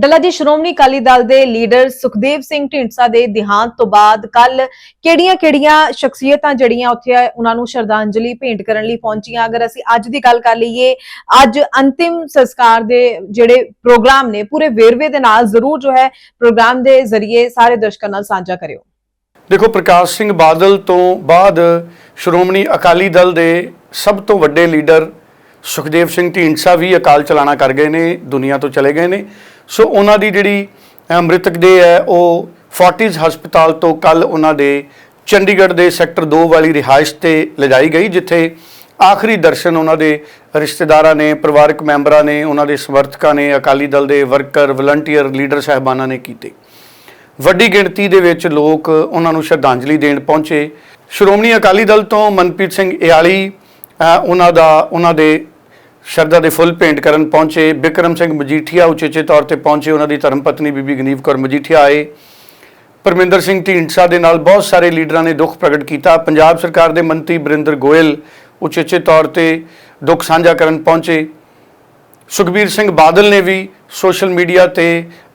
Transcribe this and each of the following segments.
ਡੱਲਾ ਜੀ ਸ਼੍ਰੋਮਣੀ ਅਕਾਲੀ ਦਲ ਦੇ ਲੀਡਰ ਸੁਖਦੇਵ ਸਿੰਘ ਢੀਂਡਸਾ ਦੇ ਦੇਹਾਂਤ ਤੋਂ ਬਾਅਦ ਕੱਲ ਕਿਹੜੀਆਂ-ਕਿਹੜੀਆਂ ਸ਼ਖਸੀਅਤਾਂ ਜੜੀਆਂ ਉੱਥੇ ਉਹਨਾਂ ਨੂੰ ਸ਼ਰਧਾਂਜਲੀ ਭੇਂਟ ਕਰਨ ਲਈ ਪਹੁੰਚੀਆਂ। ਅਗਰ ਅਸੀਂ ਅੱਜ ਦੀ ਗੱਲ ਕਰ ਲਈਏ, ਅੱਜ ਅੰਤਿਮ ਸੰਸਕਾਰ ਦੇ ਜਿਹੜੇ ਪ੍ਰੋਗਰਾਮ ਨੇ, ਪੂਰੇ ਵੇਰਵੇ ਦੇ ਨਾਲ ਜ਼ਰੂਰ ਜੋ ਹੈ ਪ੍ਰੋਗਰਾਮ ਦੇ ਜ਼ਰੀਏ ਸਾਰੇ ਦਰਸ਼ਕਾਂ ਨਾਲ ਸਾਂਝਾ ਕਰਿਓ। ਦੇਖੋ, ਪ੍ਰਕਾਸ਼ ਸਿੰਘ ਬਾਦਲ ਤੋਂ ਬਾਅਦ ਸ਼੍ਰੋਮਣੀ ਅਕਾਲੀ ਦਲ ਦੇ ਸਭ ਤੋਂ ਵੱਡੇ ਲੀਡਰ ਸੁਖਦੇਵ ਸਿੰਘ ਢੀਂਡਸਾ ਵੀ ਅਕਾਲ ਚਲਾਣਾ ਕਰ ਗਏ ਨੇ, ਦੁਨੀਆ ਤੋਂ ਚਲੇ ਗਏ ਨੇ। ਸੋ ਉਹਨਾਂ ਦੀ ਜਿਹੜੀ ਮ੍ਰਿਤਕ ਦੇ ਹੈ, ਉਹ ਫੋਰਟਿਸ ਹਸਪਤਾਲ ਤੋਂ ਕੱਲ ਉਹਨਾਂ ਦੇ ਚੰਡੀਗੜ੍ਹ ਦੇ ਸੈਕਟਰ 2 ਵਾਲੀ ਰਿਹਾਇਸ਼ ਤੇ ਲਿਜਾਈ ਗਈ, ਜਿੱਥੇ ਆਖਰੀ ਦਰਸ਼ਨ ਉਹਨਾਂ ਦੇ ਰਿਸ਼ਤੇਦਾਰਾਂ ਨੇ, ਪਰਿਵਾਰਕ ਮੈਂਬਰਾਂ ਨੇ, ਉਹਨਾਂ ਦੇ ਸਮਰਥਕਾਂ ਨੇ, ਅਕਾਲੀ ਦਲ ਦੇ ਵਰਕਰ, ਵਲੰਟੀਅਰ, ਲੀਡਰ ਸਾਹਿਬਾਨਾਂ ਨੇ ਕੀਤੇ। ਵੱਡੀ ਗਿਣਤੀ ਦੇ ਵਿੱਚ ਲੋਕ ਉਹਨਾਂ ਨੂੰ ਸ਼ਰਧਾਂਜਲੀ ਦੇਣ ਪਹੁੰਚੇ। ਸ਼੍ਰੋਮਣੀ ਅਕਾਲੀ ਦਲ ਤੋਂ ਮਨਪ੍ਰੀਤ ਸਿੰਘ ਇਆਲੀ ਉਹਨਾਂ ਦਾ, ਉਹਨਾਂ ਦੇ ਸ਼ਰਧਾ ਦੇ ਫੁੱਲ ਭੇਂਟ ਕਰਨ ਪਹੁੰਚੇ ਬਿਕਰਮ ਸਿੰਘ ਮਜੀਠੀਆ ਉਚੇਚੇ ਤੌਰ ਤੇ ਪਹੁੰਚੇ। ਉਹਨਾਂ ਦੀ ਧਰਮ ਪਤਨੀ ਬੀਬੀ ਗਨੀਵ ਕੌਰ ਮਜੀਠੀਆ ਆਏ। ਪਰਮਿੰਦਰ ਸਿੰਘ ਢੀਂਡਸਾ ਦੇ ਨਾਲ ਬਹੁਤ ਸਾਰੇ ਲੀਡਰਾਂ ਨੇ ਦੁੱਖ ਪ੍ਰਗਟ ਕੀਤਾ। ਪੰਜਾਬ ਸਰਕਾਰ ਦੇ ਮੰਤਰੀ ਬਰਿੰਦਰ ਗੋਇਲ ਉਚੇਚੇ ਤੌਰ ਤੇ ਦੁੱਖ ਸਾਂਝਾ ਕਰਨ ਪਹੁੰਚੇ। ਸੁਖਬੀਰ ਸਿੰਘ ਬਾਦਲ ਨੇ ਵੀ ਸੋਸ਼ਲ ਮੀਡੀਆ ਤੇ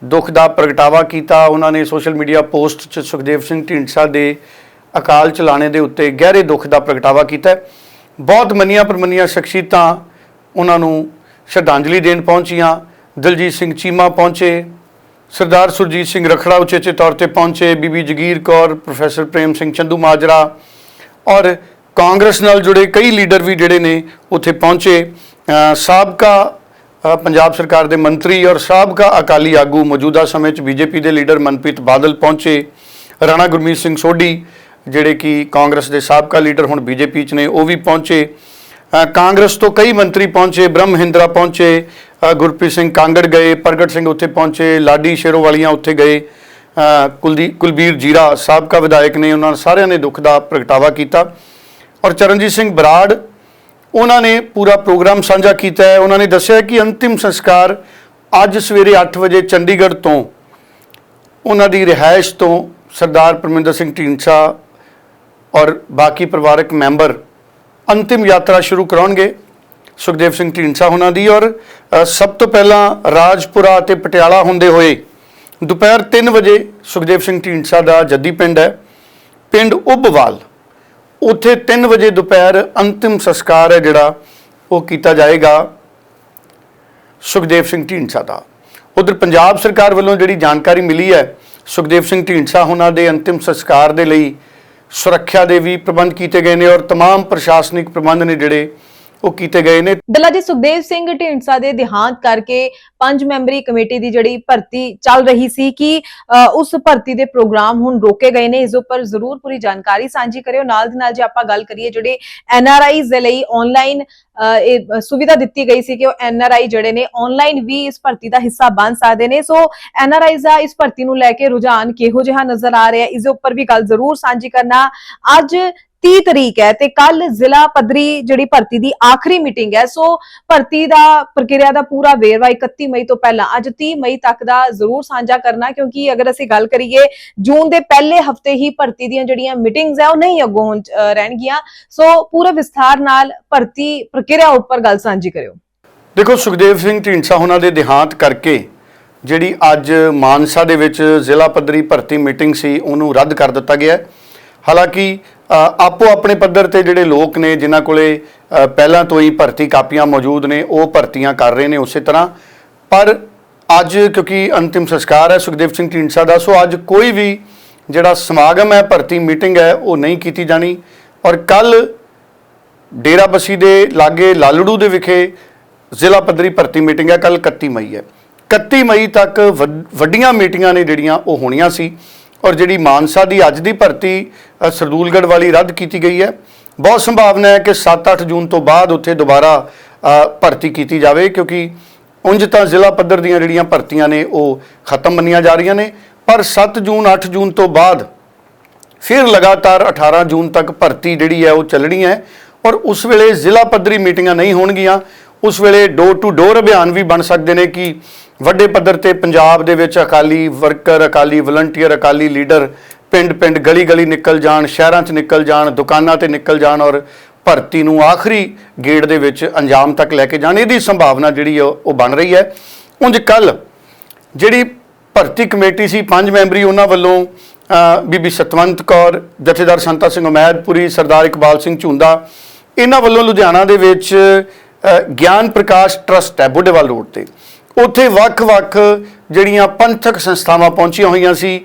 ਦੁੱਖ ਦਾ ਪ੍ਰਗਟਾਵਾ ਕੀਤਾ। ਉਹਨਾਂ ਨੇ ਸੋਸ਼ਲ ਮੀਡੀਆ ਪੋਸਟ 'ਚ ਸੁਖਦੇਵ ਸਿੰਘ ਢੀਂਡਸਾ ਦੇ ਅਕਾਲ ਚਲਾਣੇ ਦੇ ਉੱਤੇ ਗਹਿਰੇ ਦੁੱਖ ਦਾ ਪ੍ਰਗਟਾਵਾ ਕੀਤਾ। ਬਹੁਤ ਮੰਨੀਆਂ ਪਰਮੰਨੀਆਂ ਸ਼ਖਸੀਅਤਾਂ ਉਹਨਾਂ ਨੂੰ ਸ਼ਰਧਾਂਜਲੀ ਦੇਣ ਪਹੁੰਚੀਆਂ। ਦਲਜੀਤ ਸਿੰਘ ਚੀਮਾ ਪਹੁੰਚੇ। ਸਰਦਾਰ ਸੁਰਜੀਤ ਸਿੰਘ ਰਖੜਾ ਉਚੇਚੇ ਤੌਰ ਤੇ ਪਹੁੰਚੇ। ਬੀਬੀ ਜਗੀਰ ਕੌਰ, ਪ੍ਰੋਫੈਸਰ ਪ੍ਰੇਮ ਸਿੰਘ ਚੰਦੂ ਮਾਜਰਾ ਔਰ ਕਾਂਗਰਸ ਨਾਲ ਜੁੜੇ ਕਈ ਲੀਡਰ ਵੀ ਜਿਹੜੇ ਨੇ ਉੱਥੇ ਪਹੁੰਚੇ। ਸਾਬਕਾ ਪੰਜਾਬ ਸਰਕਾਰ ਦੇ ਮੰਤਰੀ ਔਰ ਸਾਬਕਾ ਅਕਾਲੀ ਆਗੂ ਮੌਜੂਦਾ ਸਮੇਂ 'ਚ ਬੀਜੇਪੀ ਦੇ ਲੀਡਰ ਮਨਪ੍ਰੀਤ ਬਾਦਲ ਪਹੁੰਚੇ। ਰਾਣਾ ਗੁਰਮੀਤ ਸਿੰਘ ਸੋਢੀ, ਜਿਹੜੇ ਕਿ ਕਾਂਗਰਸ ਦੇ ਸਾਬਕਾ ਲੀਡਰ ਹੁਣ ਬੀਜੇਪੀ 'ਚ ਨੇ, ਉਹ ਵੀ ਪਹੁੰਚੇ। ਕਾਂਗਰਸ ਤੋਂ ਕਈ ਮੰਤਰੀ ਪਹੁੰਚੇ ਬ੍ਰਹਮ ਮਹਿੰਦਰਾ ਪਹੁੰਚੇ ਗੁਰਪ੍ਰੀਤ ਸਿੰਘ ਕਾਂਗੜ ਗਏ ਪ੍ਰਗਟ ਸਿੰਘ ਉੱਥੇ ਪਹੁੰਚੇ ਲਾਡੀ ਸ਼ੇਰੋਵਾਲੀਆਂ ਉੱਥੇ ਗਏ ਅ, ਕੁਲਦੀਪ ਕੁਲਬੀਰ ਜੀਰਾ ਸਾਬਕਾ ਵਿਧਾਇਕ ਨੇ ਉਹਨਾਂ ਸਾਰਿਆਂ ਨੇ ਦੁੱਖ ਦਾ ਪ੍ਰਗਟਾਵਾ ਕੀਤਾ ਔਰ ਚਰਨਜੀਤ ਸਿੰਘ ਬਰਾੜ ਉਹਨਾਂ ਨੇ ਪੂਰਾ ਪ੍ਰੋਗਰਾਮ ਸਾਂਝਾ ਕੀਤਾ ਹੈ। ਉਹਨਾਂ ਨੇ ਦੱਸਿਆ ਕਿ ਅੰਤਿਮ ਸੰਸਕਾਰ ਅੱਜ ਸਵੇਰੇ 8 ਵਜੇ ਚੰਡੀਗੜ੍ਹ ਤੋਂ ਉਹਨਾਂ ਦੀ ਰਿਹਾਇਸ਼ ਤੋਂ ਸਰਦਾਰ ਪਰਮਿੰਦਰ ਸਿੰਘ ਢੀਂਡਸਾ ਔਰ ਬਾਕੀ ਪਰਿਵਾਰਕ ਮੈਂਬਰ ਅੰਤਿਮ ਯਾਤਰਾ ਸ਼ੁਰੂ ਕਰਾਉਣਗੇ। ਸੁਖਦੇਵ ਸਿੰਘ ਢੀਂਡਸਾ ਉਹਨਾਂ ਦੀ ਔਰ ਸਭ ਤੋਂ ਪਹਿਲਾਂ ਰਾਜਪੁਰਾ ਤੇ ਪਟਿਆਲਾ ਹੁੰਦੇ ਹੋਏ ਦੁਪਹਿਰ 3 ਵਜੇ ਸੁਖਦੇਵ ਸਿੰਘ ਢੀਂਡਸਾ ਦਾ ਜੱਦੀ ਪਿੰਡ ਹੈ। ਪਿੰਡ ਉੱਭਵਾਲ ਉੱਥੇ 3 ਵਜੇ ਦੁਪਹਿਰ ਅੰਤਿਮ ਸੰਸਕਾਰ ਹੈ ਜਿਹੜਾ ਉਹ ਕੀਤਾ ਜਾਏਗਾ ਸੁਖਦੇਵ ਸਿੰਘ ਢੀਂਡਸਾ ਦਾ। ਉਧਰ ਪੰਜਾਬ ਸਰਕਾਰ ਵੱਲੋਂ ਜਿਹੜੀ ਜਾਣਕਾਰੀ ਮਿਲੀ ਹੈ, ਸੁਖਦੇਵ ਸਿੰਘ ਢੀਂਡਸਾ ਉਹਨਾਂ ਦੇ ਅੰਤਿਮ ਸੰਸਕਾਰ ਦੇ ਲਈ ਸੁਰੱਖਿਆ ਦੇ ਵੀ ਪ੍ਰਬੰਧ ਕੀਤੇ ਗਏ ਨੇ ਔਰ तमाम ਪ੍ਰਸ਼ਾਸਨਿਕ ਪ੍ਰਬੰਧ ਨੇ ਜਿਹੜੇ ਉਹ ਕੀਤੇ ਗਏ ਨੇ। ਦੱਲਾ ਜੀ ਸੁਖਦੇਵ ਸਿੰਘ ਢੀਂਡਸਾ ਦੇ ਦੇਹਾਂਤ ਕਰਕੇ ਪੰਜ ਮੈਂਬਰੀ ਕਮੇਟੀ ਦੀ ਜਿਹੜੀ ਭਰਤੀ ਚੱਲ ਰਹੀ ਸੀ ਕਿ ਉਸ ਭਰਤੀ ਦੇ ਪ੍ਰੋਗਰਾਮ ਹੁਣ ਰੋਕੇ ਗਏ ਨੇ। ਇਸ ਉੱਪਰ ਜ਼ਰੂਰ ਪੂਰੀ ਜਾਣਕਾਰੀ ਸਾਂਝੀ ਕਰਿਓ। ਨਾਲ ਦੀ ਨਾਲ ਜੇ ਆਪਾਂ ਗੱਲ ਕਰੀਏ ਜਿਹੜੇ ਐਨ ਆਰ ਆਈਜ਼ ਦੇ ਲਈ ਆਨਲਾਈਨ ਇਹ ਸੁਵਿਧਾ ਦਿੱਤੀ ਗਈ ਸੀ ਕਿ ਉਹ ਐਨ ਆਰ ਆਈ ਜਿਹੜੇ ਨੇ ਆਨਲਾਈਨ ਵੀ ਇਸ ਭਰਤੀ ਦਾ ਹਿੱਸਾ ਬਣ ਸਕਦੇ ਨੇ। ਸੋ ਐਨ ਆਰ ਆਈਜ਼ ਦਾ ਇਸ ਭਰਤੀ ਨੂੰ ਲੈ ਕੇ ਰੁਝਾਨ ਕਿਹੋ ਜਿਹਾ ਨਜ਼ਰ ਆ ਰਿਹਾ ਇਸ ਉੱਪਰ ਵੀ ਗੱਲ ਜ਼ਰੂਰ ਸਾਂਝੀ ਕਰਨਾ। ਅੱਜ 30 ਤਰੀਕ ਹੈ ਤੇ ਕੱਲ ਜ਼ਿਲ੍ਹਾ ਪੱਧਰੀ ਜਿਹੜੀ ਭਰਤੀ ਦੀ ਆਖਰੀ ਮੀਟਿੰਗ ਹੈ, ਸੋ ਭਰਤੀ ਦਾ ਪ੍ਰਕਿਰਿਆ ਦਾ ਪੂਰਾ ਵੇਰਵਾ 31 ਮਈ ਤੋਂ ਪਹਿਲਾਂ, ਅੱਜ 30 ਮਈ ਤੱਕ ਦਾ ਜ਼ਰੂਰ ਸਾਂਝਾ ਕਰਨਾ, ਕਿਉਂਕਿ ਅਗਰ ਅਸੀਂ ਗੱਲ ਕਰੀਏ ਜੂਨ ਦੇ ਪਹਿਲੇ ਹਫ਼ਤੇ ਹੀ ਭਰਤੀ ਦੀਆਂ ਜਿਹੜੀਆਂ ਮੀਟਿੰਗਸ ਹੈ, ਉਹ ਨਹੀਂ ਅੱਗੋਂ ਰਹਿਣਗੀਆਂ, ਸੋ ਪੂਰੇ ਵਿਸਥਾਰ ਨਾਲ ਭਰਤੀ ਪ੍ਰਕਿਰਿਆ ਉੱਪਰ ਗੱਲ ਸਾਂਝੀ ਕਰਿਓ। ਦੇਖੋ, ਸੁਖਦੇਵ ਸਿੰਘ ਢੀਂਡਸਾ ਉਹਨਾਂ ਦੇ ਦੇਹਾਂਤ ਕਰਕੇ ਜਿਹੜੀ ਅੱਜ ਮਾਨਸਾ ਦੇ ਵਿੱਚ ਜ਼ਿਲ੍ਹਾ ਪੱਧਰੀ ਭਰਤੀ ਮੀਟਿੰਗ ਸੀ, ਉਹਨੂੰ ਰੱਦ ਕਰ ਦਿੱਤਾ ਗਿਆ ਹਾਲਾਂਕਿ ਆਪੋ ਆਪਣੇ ਪੱਧਰ ਤੇ ਜਿਹੜੇ ਲੋਕ ਨੇ, ਜਿਨ੍ਹਾਂ ਕੋਲੇ ਪਹਿਲਾਂ ਤੋਂ ਹੀ ਭਰਤੀ ਕਾਪੀਆਂ ਮੌਜੂਦ ਨੇ, ਉਹ ਭਰਤੀਆਂ ਕਰ ਰਹੇ ਨੇ ਉਸੇ ਤਰ੍ਹਾਂ। ਪਰ ਅੱਜ ਕਿਉਂਕਿ ਅੰਤਿਮ ਸੰਸਕਾਰ ਹੈ ਸੁਖਦੇਵ ਸਿੰਘ ਢੀਂਡਸਾ ਦਾ, ਸੋ ਅੱਜ ਕੋਈ ਵੀ ਜਿਹੜਾ ਸਮਾਗਮ ਹੈ, ਭਰਤੀ ਮੀਟਿੰਗ ਹੈ, ਉਹ ਨਹੀਂ ਕੀਤੀ ਜਾਣੀ। ਔਰ ਕੱਲ ਡੇਰਾਬਸੀ ਦੇ ਲਾਗੇ ਲਾਲੜੂ ਦੇ ਵਿਖੇ ਜ਼ਿਲ੍ਹਾ ਪੱਧਰੀ ਭਰਤੀ ਮੀਟਿੰਗ ਹੈ, ਕੱਲ 31 ਮਈ ਹੈ। 31 ਮਈ ਤੱਕ ਵੱਡ- ਵੱਡੀਆਂ ਮੀਟਿੰਗਾਂ ਨੇ ਜਿਹੜੀਆਂ, ਉਹ ਹੋਣੀਆਂ ਸੀ। ਔਰ ਜਿਹੜੀ ਮਾਨਸਾ ਦੀ ਅੱਜ ਦੀ ਭਰਤੀ ਅ, ਸਰਦੂਲਗੜ੍ਹ ਵਾਲੀ ਰੱਦ ਕੀਤੀ ਗਈ ਹੈ। ਬਹੁਤ ਸੰਭਾਵਨਾ ਹੈ ਕਿ 7-8 ਜੂਨ ਤੋਂ ਬਾਅਦ ਉੱਥੇ ਦੁਬਾਰਾ ਭਰਤੀ ਕੀਤੀ ਜਾਵੇ ਕਿਉਂਕਿ ਉਂਝ ਤਾਂ ਜ਼ਿਲ੍ਹਾ ਪੱਧਰ ਦੀਆਂ ਜਿਹੜੀਆਂ ਭਰਤੀਆਂ ਨੇ ਉਹ ਖਤਮ ਮੰਨੀਆਂ ਜਾ ਰਹੀਆਂ ਨੇ। ਪਰ 7 ਜੂਨ 8 ਜੂਨ ਤੋਂ ਬਾਅਦ ਫਿਰ ਲਗਾਤਾਰ 18 ਜੂਨ ਤੱਕ ਭਰਤੀ ਜਿਹੜੀ ਹੈ ਉਹ ਚੱਲਣੀ ਹੈ ਔਰ ਉਸ ਵੇਲੇ ਜ਼ਿਲ੍ਹਾ ਪੱਧਰੀ ਮੀਟਿੰਗਾਂ ਨਹੀਂ ਹੋਣਗੀਆਂ। ਉਸ ਵੇਲੇ ਡੋਰ ਟੂ ਡੋਰ ਅਭਿਆਨ ਵੀ ਬਣ ਸਕਦੇ ਨੇ ਕਿ ਵੱਡੇ ਪੱਧਰ ਤੇ ਪੰਜਾਬ ਦੇ ਵਿੱਚ Akali worker Akali volunteer Akali leader ਪਿੰਡ-ਪਿੰਡ, ਗਲੀ-ਗਲੀ ਨਿਕਲ ਜਾਣ, ਸ਼ਹਿਰਾਂ 'ਚ ਨਿਕਲ ਜਾਣ, ਦੁਕਾਨਾਂ ਤੇ ਨਿਕਲ ਜਾਣ ਔਰ ਭਰਤੀ ਨੂੰ ਆਖਰੀ ਗੇੜ ਦੇ ਵਿੱਚ ਅੰਜਾਮ ਤੱਕ ਲੈ ਕੇ ਜਾਣ, ਇਹਦੀ ਸੰਭਾਵਨਾ ਜਿਹੜੀ ਉਹ ਬਣ ਰਹੀ ਹੈ। ਉਂਝ ਕੱਲ ਜਿਹੜੀ ਭਰਤੀ ਕਮੇਟੀ ਸੀ, ਪੰਜ ਮੈਂਬਰੀ ਉਹਨਾਂ ਵੱਲੋਂ ਬੀਬੀ ਸਤਵੰਤ ਕੌਰ, ਜਥੇਦਾਰ ਸੰਤਾ ਸਿੰਘ ਉਮੈਦਪੁਰੀ, ਸਰਦਾਰ ਇਕਬਾਲ ਸਿੰਘ ਝੁੰਦਾ, ਇਹਨਾਂ ਵੱਲੋਂ ਲੁਧਿਆਣਾ ਦੇ ਵਿੱਚ ਗਿਆਨ ਪ੍ਰਕਾਸ਼ ਟਰਸਟ ਹੈ ਬੁੱਢੇਵਾਲ ਰੋਡ ਤੇ। ਉੱਥੇ ਵੱਖ-ਵੱਖ ਜਿਹੜੀਆਂ ਪੰਥਕ ਸੰਸਥਾਵਾਂ ਪਹੁੰਚੀਆਂ ਹੋਈਆਂ ਸੀ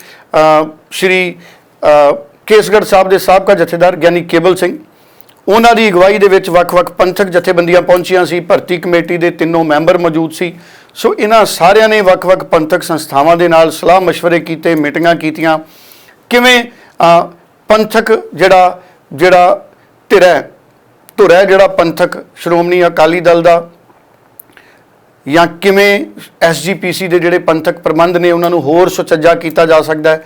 ਸ਼੍ਰੀ ਅ, ਕੇਸਗੜ੍ਹ ਸਾਹਿਬ ਦੇ ਸਾਬਕਾ ਜਥੇਦਾਰ ਗਿਆਨੀ ਕੇਬਲ ਸਿੰਘ। ਉਹਨਾਂ ਦੀ ਅਗਵਾਈ ਦੇ ਵਿੱਚ ਵੱਖ-ਵੱਖ ਪੰਥਕ ਜਥੇਬੰਦੀਆਂ ਪਹੁੰਚੀਆਂ ਸੀ ਭਰਤੀ ਕਮੇਟੀ ਦੇ ਤਿੰਨੋਂ ਮੈਂਬਰ ਮੌਜੂਦ ਸੀ। ਸੋ ਇਹਨਾਂ ਸਾਰਿਆਂ ਨੇ ਵੱਖ-ਵੱਖ ਪੰਥਕ ਸੰਸਥਾਵਾਂ ਦੇ ਨਾਲ ਸਲਾਹ مشਵਰੇ ਕੀਤੇ ਮੀਟਿੰਗਾਂ ਕੀਤੀਆਂ। ਕਿਵੇਂ ਪੰਥਕ ਜਿਹੜਾ ਜਿਹੜਾ ਧਿਰ ਹੈ ਧੁਰ ਹੈ ਜਿਹੜਾ ਪੰਥਕ ਸ਼੍ਰੋਮਣੀ ਅਕਾਲੀ ਦਲ ਦਾ ਜਾਂ ਕਿਵੇਂ ਐਸਜੀਪੀਸੀ ਦੇ ਜਿਹੜੇ ਪੰਥਕ ਪ੍ਰਬੰਧ ਨੇ ਉਹਨਾਂ ਨੂੰ ਹੋਰ ਸੁਚੱਜਾ ਕੀਤਾ ਜਾ ਸਕਦਾ ਹੈ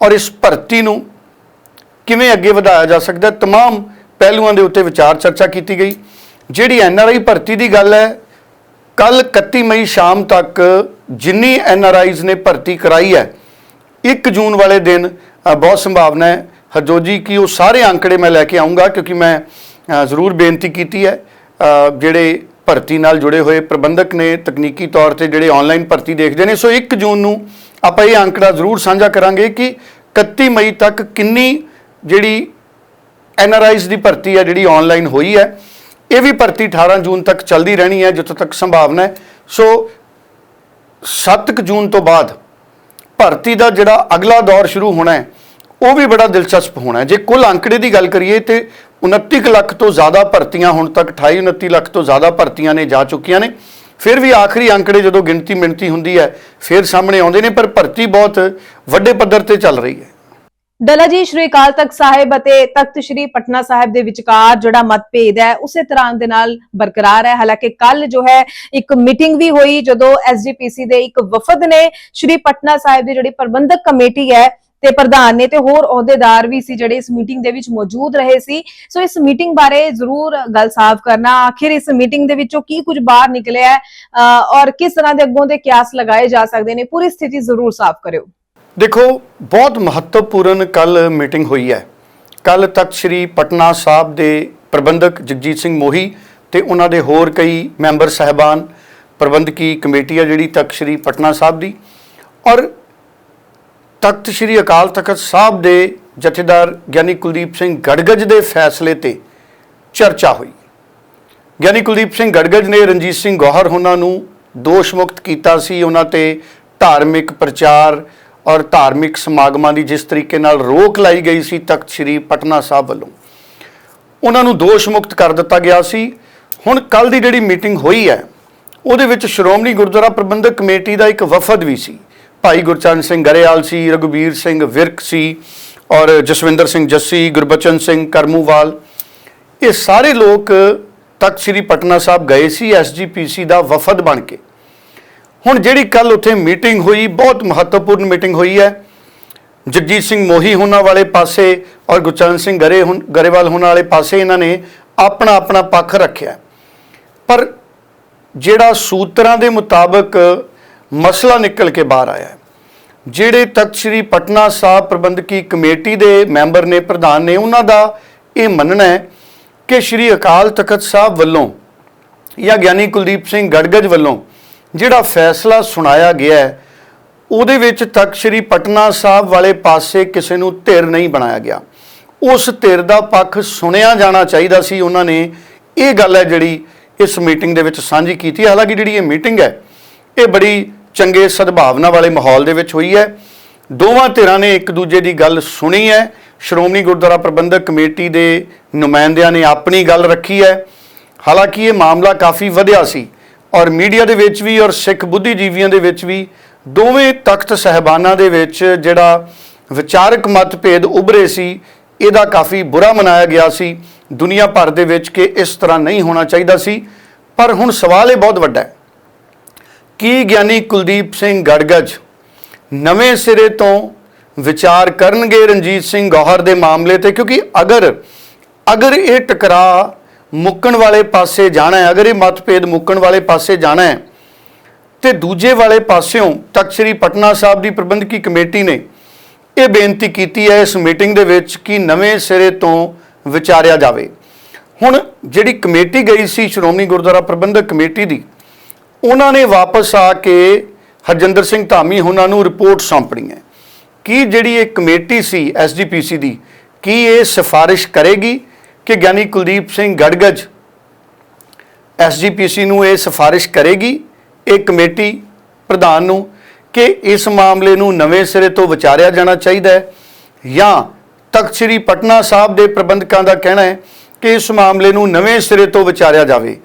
ਔਰ ਇਸ ਭਰਤੀ ਨੂੰ ਕਿਵੇਂ ਅੱਗੇ ਵਧਾਇਆ ਜਾ ਸਕਦਾ ਹੈ तमाम ਪਹਿਲੂਆਂ ਦੇ ਉੱਤੇ ਵਿਚਾਰ ਚਰਚਾ ਕੀਤੀ ਗਈ ਜਿਹੜੀ ਐਨਆਰਆਈ ਭਰਤੀ ਦੀ ਗੱਲ ਹੈ ਕੱਲ 31 ਮਈ ਸ਼ਾਮ ਤੱਕ ਜਿੰਨੀ ਐਨਆਰਆਈਜ਼ ਨੇ ਭਰਤੀ ਕਰਾਈ ਹੈ 1 ਜੂਨ ਵਾਲੇ ਦਿਨ ਅ, ਬਹੁਤ ਸੰਭਾਵਨਾ ਹੈ ਹਜੋਜੀ ਕਿ ਉਹ ਸਾਰੇ ਅੰਕੜੇ ਮੈਂ ਲੈ ਕੇ ਆਉਂਗਾ ਕਿਉਂਕਿ ਮੈਂ ਅ, ਜ਼ਰੂਰ ਬੇਨਤੀ ਕੀਤੀ ਹੈ ਅ, ਜਿਹੜੇ ਭਰਤੀ ਨਾਲ ਜੁੜੇ ਹੋਏ ਪ੍ਰਬੰਧਕ ਨੇ ਤਕਨੀਕੀ ਤੌਰ ਤੇ ਜਿਹੜੇ ਆਨਲਾਈਨ ਭਰਤੀ ਦੇਖਦੇ ਨੇ। ਸੋ 1 ਜੂਨ ਨੂੰ ਆਪਾਂ ਇਹ ਅੰਕੜਾ ਜ਼ਰੂਰ ਸਾਂਝਾ ਕਰਾਂਗੇ ਕਿ 31 ਮਈ ਤੱਕ ਕਿੰਨੀ ਜਿਹੜੀ ਐਨਆਰਆਈਜ਼ ਦੀ ਭਰਤੀ ਹੈ, ਜਿਹੜੀ ਆਨਲਾਈਨ ਹੋਈ ਹੈ, ਇਹ ਵੀ ਭਰਤੀ 18 ਜੂਨ ਤੱਕ ਚੱਲਦੀ ਰਹਿਣੀ ਹੈ, ਜਿੱਥੋਂ ਤੱਕ ਸੰਭਾਵਨਾ ਹੈ। ਸੋ 7 ਜੂਨ ਤੋਂ ਬਾਅਦ ਭਰਤੀ ਦਾ ਜਿਹੜਾ ਅਗਲਾ ਦੌਰ ਸ਼ੁਰੂ ਹੋਣਾ ਹੈ, ਉਹ ਵੀ ਬੜਾ ਦਿਲਚਸਪ ਹੋਣਾ ਹੈ। ਜੇ ਕੁੱਲ ਅੰਕੜੇ ਦੀ ਗੱਲ ਕਰੀਏ ਤੇ 29 ਲੱਖ ਤੋਂ ਜ਼ਿਆਦਾ ਭਰਤੀਆਂ ਹੁਣ ਤੱਕ 28 29 ਲੱਖ ਤੋਂ ਜ਼ਿਆਦਾ ਭਰਤੀਆਂ ਨੇ ਜਾ ਚੁੱਕੀਆਂ ਨੇ। ਫਿਰ ਵੀ ਆਖਰੀ ਅੰਕੜੇ ਜਦੋਂ ਗਿਣਤੀ ਮਿਣਤੀ ਹੁੰਦੀ ਹੈ, ਫਿਰ ਸਾਹਮਣੇ ਆਉਂਦੇ ਨੇ, ਪਰ ਭਰਤੀ ਬਹੁਤ ਵੱਡੇ ਪੱਧਰ ਤੇ ਚੱਲ ਰਹੀ ਹੈ। ਡਲਾ ਜੀ, ਸ਼੍ਰੀ ਅਕਾਲ ਤਖਤ ਸਾਹਿਬ ਅਤੇ ਤਖਤ ਸ਼੍ਰੀ ਪਟਨਾ ਸਾਹਿਬ ਦੇ ਵਿਚਕਾਰ ਜਿਹੜਾ ਮਤਭੇਦ ਹੈ, ਉਸੇ ਤਰ੍ਹਾਂ ਦੇ ਨਾਲ ਬਰਕਰਾਰ ਹੈ। ਹਾਲਾਂਕਿ ਕੱਲ ਜੋ ਹੈ, ਇੱਕ ਮੀਟਿੰਗ ਵੀ ਹੋਈ ਜਦੋਂ ਐਸਜੀਪੀਸੀ ਦੇ ਇੱਕ ਵਫਦ ਨੇ ਸ਼੍ਰੀ ਪਟਨਾ ਸਾਹਿਬ ਦੀ ਜਿਹੜੀ ਪ੍ਰਬੰਧਕ ਕਮੇਟੀ ਹੈ ਤੇ ਪ੍ਰਧਾਨ ਨੇ ਤੇ ਹੋਰ ਅਹੁਦੇਦਾਰ ਵੀ ਸੀ ਜਿਹੜੇ ਇਸ ਮੀਟਿੰਗ ਦੇ ਵਿੱਚ ਮੌਜੂਦ ਰਹੇ ਸੀ। ਸੋ ਇਸ ਮੀਟਿੰਗ ਬਾਰੇ ਜ਼ਰੂਰ ਗੱਲ ਸਾਫ਼ ਕਰਨਾ। ਆਖਿਰ ਇਸ ਮੀਟਿੰਗ ਦੇ ਵਿੱਚੋਂ ਕੀ ਕੁਝ ਬਾਹਰ ਨਿਕਲਿਆ ਹੈ ਔਰ ਕਿਸ ਤਰ੍ਹਾਂ ਦੇ ਅੱਗੋਂ ਦੇ ਕਿਆਸ ਲਗਾਏ ਜਾ ਸਕਦੇ ਨੇ, ਪੂਰੀ ਸਥਿਤੀ ਜ਼ਰੂਰ ਸਾਫ਼ ਕਰਿਓ। ਦੇਖੋ, ਬਹੁਤ ਮਹੱਤਵਪੂਰਨ ਕੱਲ ਮੀਟਿੰਗ ਹੋਈ ਹੈ। ਕੱਲ ਤੱਕ ਸ੍ਰੀ ਪਟਨਾ ਸਾਹਿਬ ਦੇ ਪ੍ਰਬੰਧਕ ਜਗਜੀਤ ਸਿੰਘ ਮੋਹੀ ਤੇ ਉਹਨਾਂ ਦੇ ਹੋਰ ਕਈ ਮੈਂਬਰ ਸਹਿਬਾਨ, ਪ੍ਰਬੰਧਕੀ ਕਮੇਟੀ ਆ ਜਿਹੜੀ ਤੱਕ ਸ੍ਰੀ ਪਟਨਾ ਸਾਹਿਬ ਦੀ। ਔਰ ਤਖਤ ਸ੍ਰੀ ਅਕਾਲ ਤਖਤ ਸਾਹਿਬ ਦੇ ਜਥੇਦਾਰ ਗਿਆਨੀ ਕੁਲਦੀਪ ਸਿੰਘ ਗੜਗੜ ਦੇ ਫੈਸਲੇ ਤੇ ਚਰਚਾ ਹੋਈ। ਗਿਆਨੀ ਕੁਲਦੀਪ ਸਿੰਘ ਗੜਗੜ ਨੇ ਰਣਜੀਤ ਸਿੰਘ ਗੋਹਰ ਉਹਨਾਂ ਨੂੰ ਦੋਸ਼ ਮੁਕਤ ਕੀਤਾ ਸੀ। ਉਹਨਾਂ ਤੇ ਧਾਰਮਿਕ ਪ੍ਰਚਾਰ ਔਰ ਧਾਰਮਿਕ ਸਮਾਗਮਾਂ ਦੀ ਜਿਸ ਤਰੀਕੇ ਨਾਲ ਰੋਕ ਲਾਈ ਗਈ ਸੀ ਤਖਤ ਸ੍ਰੀ ਪਟਨਾ ਸਾਹਿਬ ਵੱਲੋਂ, ਉਹਨਾਂ ਨੂੰ ਦੋਸ਼ ਮੁਕਤ ਕਰ ਦਿੱਤਾ ਗਿਆ ਸੀ। ਹੁਣ ਕੱਲ ਦੀ ਜਿਹੜੀ ਮੀਟਿੰਗ ਹੋਈ ਹੈ, ਉਹਦੇ ਵਿੱਚ ਸ਼੍ਰੋਮਣੀ ਗੁਰਦੁਆਰਾ ਪ੍ਰਬੰਧਕ ਕਮੇਟੀ ਦਾ ਇੱਕ ਵਫਦ ਵੀ ਸੀ। ਭਾਈ ਗੁਰਚਰਨ ਸਿੰਘ ਗਰੇਵਾਲ ਸੀ, ਰਘੁਬੀਰ ਸਿੰਘ ਵਿਰਕ ਸੀ ਔਰ ਜਸਵਿੰਦਰ ਸਿੰਘ ਜੱਸੀ, ਗੁਰਬਚਨ ਸਿੰਘ ਕਰਮੂਵਾਲ। ਇਹ ਸਾਰੇ ਲੋਕ ਤੱਕ ਸ੍ਰੀ ਪਟਨਾ ਸਾਹਿਬ ਗਏ ਸੀ ਐਸਜੀਪੀਸੀ ਦਾ ਵਫਦ ਬਣ ਕੇ। ਹੁਣ ਜਿਹੜੀ ਕੱਲ ਉੱਥੇ ਮੀਟਿੰਗ ਹੋਈ, ਬਹੁਤ ਮਹੱਤਵਪੂਰਨ ਮੀਟਿੰਗ ਹੋਈ ਹੈ। ਜਗਜੀਤ ਸਿੰਘ ਮੋਹੀ ਹੋਣਾ ਵਾਲੇ ਪਾਸੇ ਔਰ ਗੁਰਚਰਨ ਸਿੰਘ ਗਰੇ ਹੁਣ, ਗਰੇਵਾਲ ਹੋਣ ਵਾਲੇ ਪਾਸੇ ਇਹਨਾਂ ਨੇ ਆਪਣਾ ਆਪਣਾ ਪੱਖ ਰੱਖਿਆ। ਪਰ ਜਿਹੜਾ ਸੂਤਰਾਂ ਦੇ ਮੁਤਾਬਕ ਮਸਲਾ ਨਿਕਲ ਕੇ ਬਾਹਰ ਆਇਆ ਹੈ। ਜਿਹੜੇ ਤਖਤ ਸ੍ਰੀ ਪਟਨਾ ਸਾਹਿਬ ਪ੍ਰਬੰਧਕੀ ਕਮੇਟੀ ਦੇ ਮੈਂਬਰ ਨੇ, ਪ੍ਰਧਾਨ ਨੇ, ਉਹਨਾਂ ਦਾ ਇਹ ਮੰਨਣਾ ਹੈ ਕਿ ਸ੍ਰੀ ਅਕਾਲ ਤਖਤ ਸਾਹਿਬ ਵੱਲੋਂ ਜਾਂ ਗਿਆਨੀ ਕੁਲਦੀਪ ਸਿੰਘ ਗੜਗੜ ਵੱਲੋਂ ਜਿਹੜਾ ਫੈਸਲਾ ਸੁਣਾਇਆ ਗਿਆ ਹੈ, ਉਹਦੇ ਵਿੱਚ ਤਖਤ ਸ੍ਰੀ ਪਟਨਾ ਸਾਹਿਬ ਵਾਲੇ ਪਾਸੇ ਕਿਸੇ ਨੂੰ ਧਿਰ ਨਹੀਂ ਬਣਾਇਆ ਗਿਆ। ਉਸ ਧਿਰ ਦਾ ਪੱਖ ਸੁਣਿਆ ਜਾਣਾ ਚਾਹੀਦਾ ਸੀ। ਉਹਨਾਂ ਨੇ ਇਹ ਗੱਲ ਹੈ ਜਿਹੜੀ ਇਸ ਮੀਟਿੰਗ ਦੇ ਵਿੱਚ ਸਾਂਝੀ ਕੀਤੀ। ਹਾਲਾਂਕਿ ਜਿਹੜੀ ਇਹ ਮੀਟਿੰਗ ਹੈ, ਇਹ ਬੜੀ ਚੰਗੇ ਸਦਭਾਵਨਾ ਵਾਲੇ ਮਾਹੌਲ ਦੇ ਵਿੱਚ ਹੋਈ ਹੈ। ਦੋਵਾਂ ਧਿਰਾਂ ਨੇ ਇੱਕ ਦੂਜੇ ਦੀ ਗੱਲ ਸੁਣੀ ਹੈ। ਸ਼੍ਰੋਮਣੀ ਗੁਰਦੁਆਰਾ ਪ੍ਰਬੰਧਕ ਕਮੇਟੀ ਦੇ ਨੁਮਾਇੰਦਿਆਂ ਨੇ ਆਪਣੀ ਗੱਲ ਰੱਖੀ ਹੈ। ਹਾਲਾਂਕਿ ਇਹ ਮਾਮਲਾ ਕਾਫੀ ਵਧਿਆ ਸੀ ਔਰ ਮੀਡੀਆ ਦੇ ਵਿੱਚ ਵੀ ਔਰ ਸਿੱਖ ਬੁੱਧੀਜੀਵੀਆਂ ਦੇ ਵਿੱਚ ਵੀ ਦੋਵੇਂ ਤਖਤ ਸਹਿਬਾਨਾਂ ਦੇ ਵਿੱਚ ਜਿਹੜਾ ਵਿਚਾਰਕ ਮਤਭੇਦ ਉਭਰੇ ਸੀ, ਇਹਦਾ ਕਾਫੀ ਬੁਰਾ ਮਨਾਇਆ ਗਿਆ ਸੀ। ਦੁਨੀਆ ਭਰ ਦੇ ਵਿੱਚ ਕਿ ਇਸ ਤਰ੍ਹਾਂ ਨਹੀਂ ਹੋਣਾ ਚਾਹੀਦਾ ਸੀ। ਪਰ ਹੁਣ ਸਵਾਲ ਇਹ ਬਹੁਤ ਵੱਡਾ ਹੈ ਕੀ ਗਿਆਨੀ ਕੁਲਦੀਪ ਸਿੰਘ ਗੜਗੜ ਨਵੇਂ ਸਿਰੇ ਤੋਂ ਵਿਚਾਰ ਕਰਨਗੇ ਰਣਜੀਤ ਸਿੰਘ ਗੌਹਰ ਦੇ ਮਾਮਲੇ ਤੇ? ਕਿਉਂਕਿ ਅਗਰ ਅਗਰ ਇਹ ਟਕਰਾਅ ਮੁੱਕਣ ਵਾਲੇ ਪਾਸੇ ਜਾਣਾ ਹੈ, ਅਗਰ ਇਹ ਮਤਭੇਦ ਮੁੱਕਣ ਵਾਲੇ ਪਾਸੇ ਜਾਣਾ ਹੈ, ਤੇ ਦੂਜੇ ਵਾਲੇ ਪਾਸਿਓਂ ਤਖਤ ਸ੍ਰੀ ਪਟਨਾ ਸਾਹਿਬ ਦੀ ਪ੍ਰਬੰਧਕੀ ਕਮੇਟੀ ਨੇ ਇਹ ਬੇਨਤੀ ਕੀਤੀ ਹੈ ਇਸ ਮੀਟਿੰਗ ਦੇ ਵਿੱਚ ਕਿ ਨਵੇਂ ਸਿਰੇ ਤੋਂ ਵਿਚਾਰਿਆ ਜਾਵੇ। ਹੁਣ ਜਿਹੜੀ ਕਮੇਟੀ ਗਈ ਸੀ ਸ਼੍ਰੋਮਣੀ ਗੁਰਦੁਆਰਾ ਪ੍ਰਬੰਧਕ ਕਮੇਟੀ ਦੀ ਉਹਨਾਂ ਨੇ ਵਾਪਸ ਆ ਕੇ ਹਰਜਿੰਦਰ ਸਿੰਘ ਧਾਮੀ ਉਹਨਾਂ ਨੂੰ ਰਿਪੋਰਟ ਸੌਂਪਣੀ ਹੈ। ਕੀ ਜਿਹੜੀ ਇਹ ਕਮੇਟੀ ਸੀ ਐਸਜੀਪੀਸੀ ਦੀ, ਕੀ ਇਹ ਸਿਫਾਰਿਸ਼ ਕਰੇਗੀ ਕਿ ਗਿਆਨੀ ਕੁਲਦੀਪ ਸਿੰਘ ਗੜਗੜ ਐਸਜੀਪੀਸੀ ਨੂੰ ਇਹ ਸਿਫਾਰਿਸ਼ ਕਰੇਗੀ? ਇਹ ਕਮੇਟੀ ਪ੍ਰਧਾਨ ਨੂੰ ਕਿ ਇਸ ਮਾਮਲੇ ਨੂੰ ਨਵੇਂ ਸਿਰੇ ਤੋਂ ਵਿਚਾਰਿਆ ਜਾਣਾ ਚਾਹੀਦਾ ਹੈ ਜਾਂ ਤਖਤ ਸ੍ਰੀ ਪਟਨਾ ਸਾਹਿਬ ਦੇ ਪ੍ਰਬੰਧਕਾਂ ਦਾ ਕਹਿਣਾ ਹੈ ਕਿ ਇਸ ਮਾਮਲੇ ਨੂੰ ਨਵੇਂ ਸਿਰੇ ਤੋਂ ਵਿਚਾਰਿਆ ਜਾਵੇ?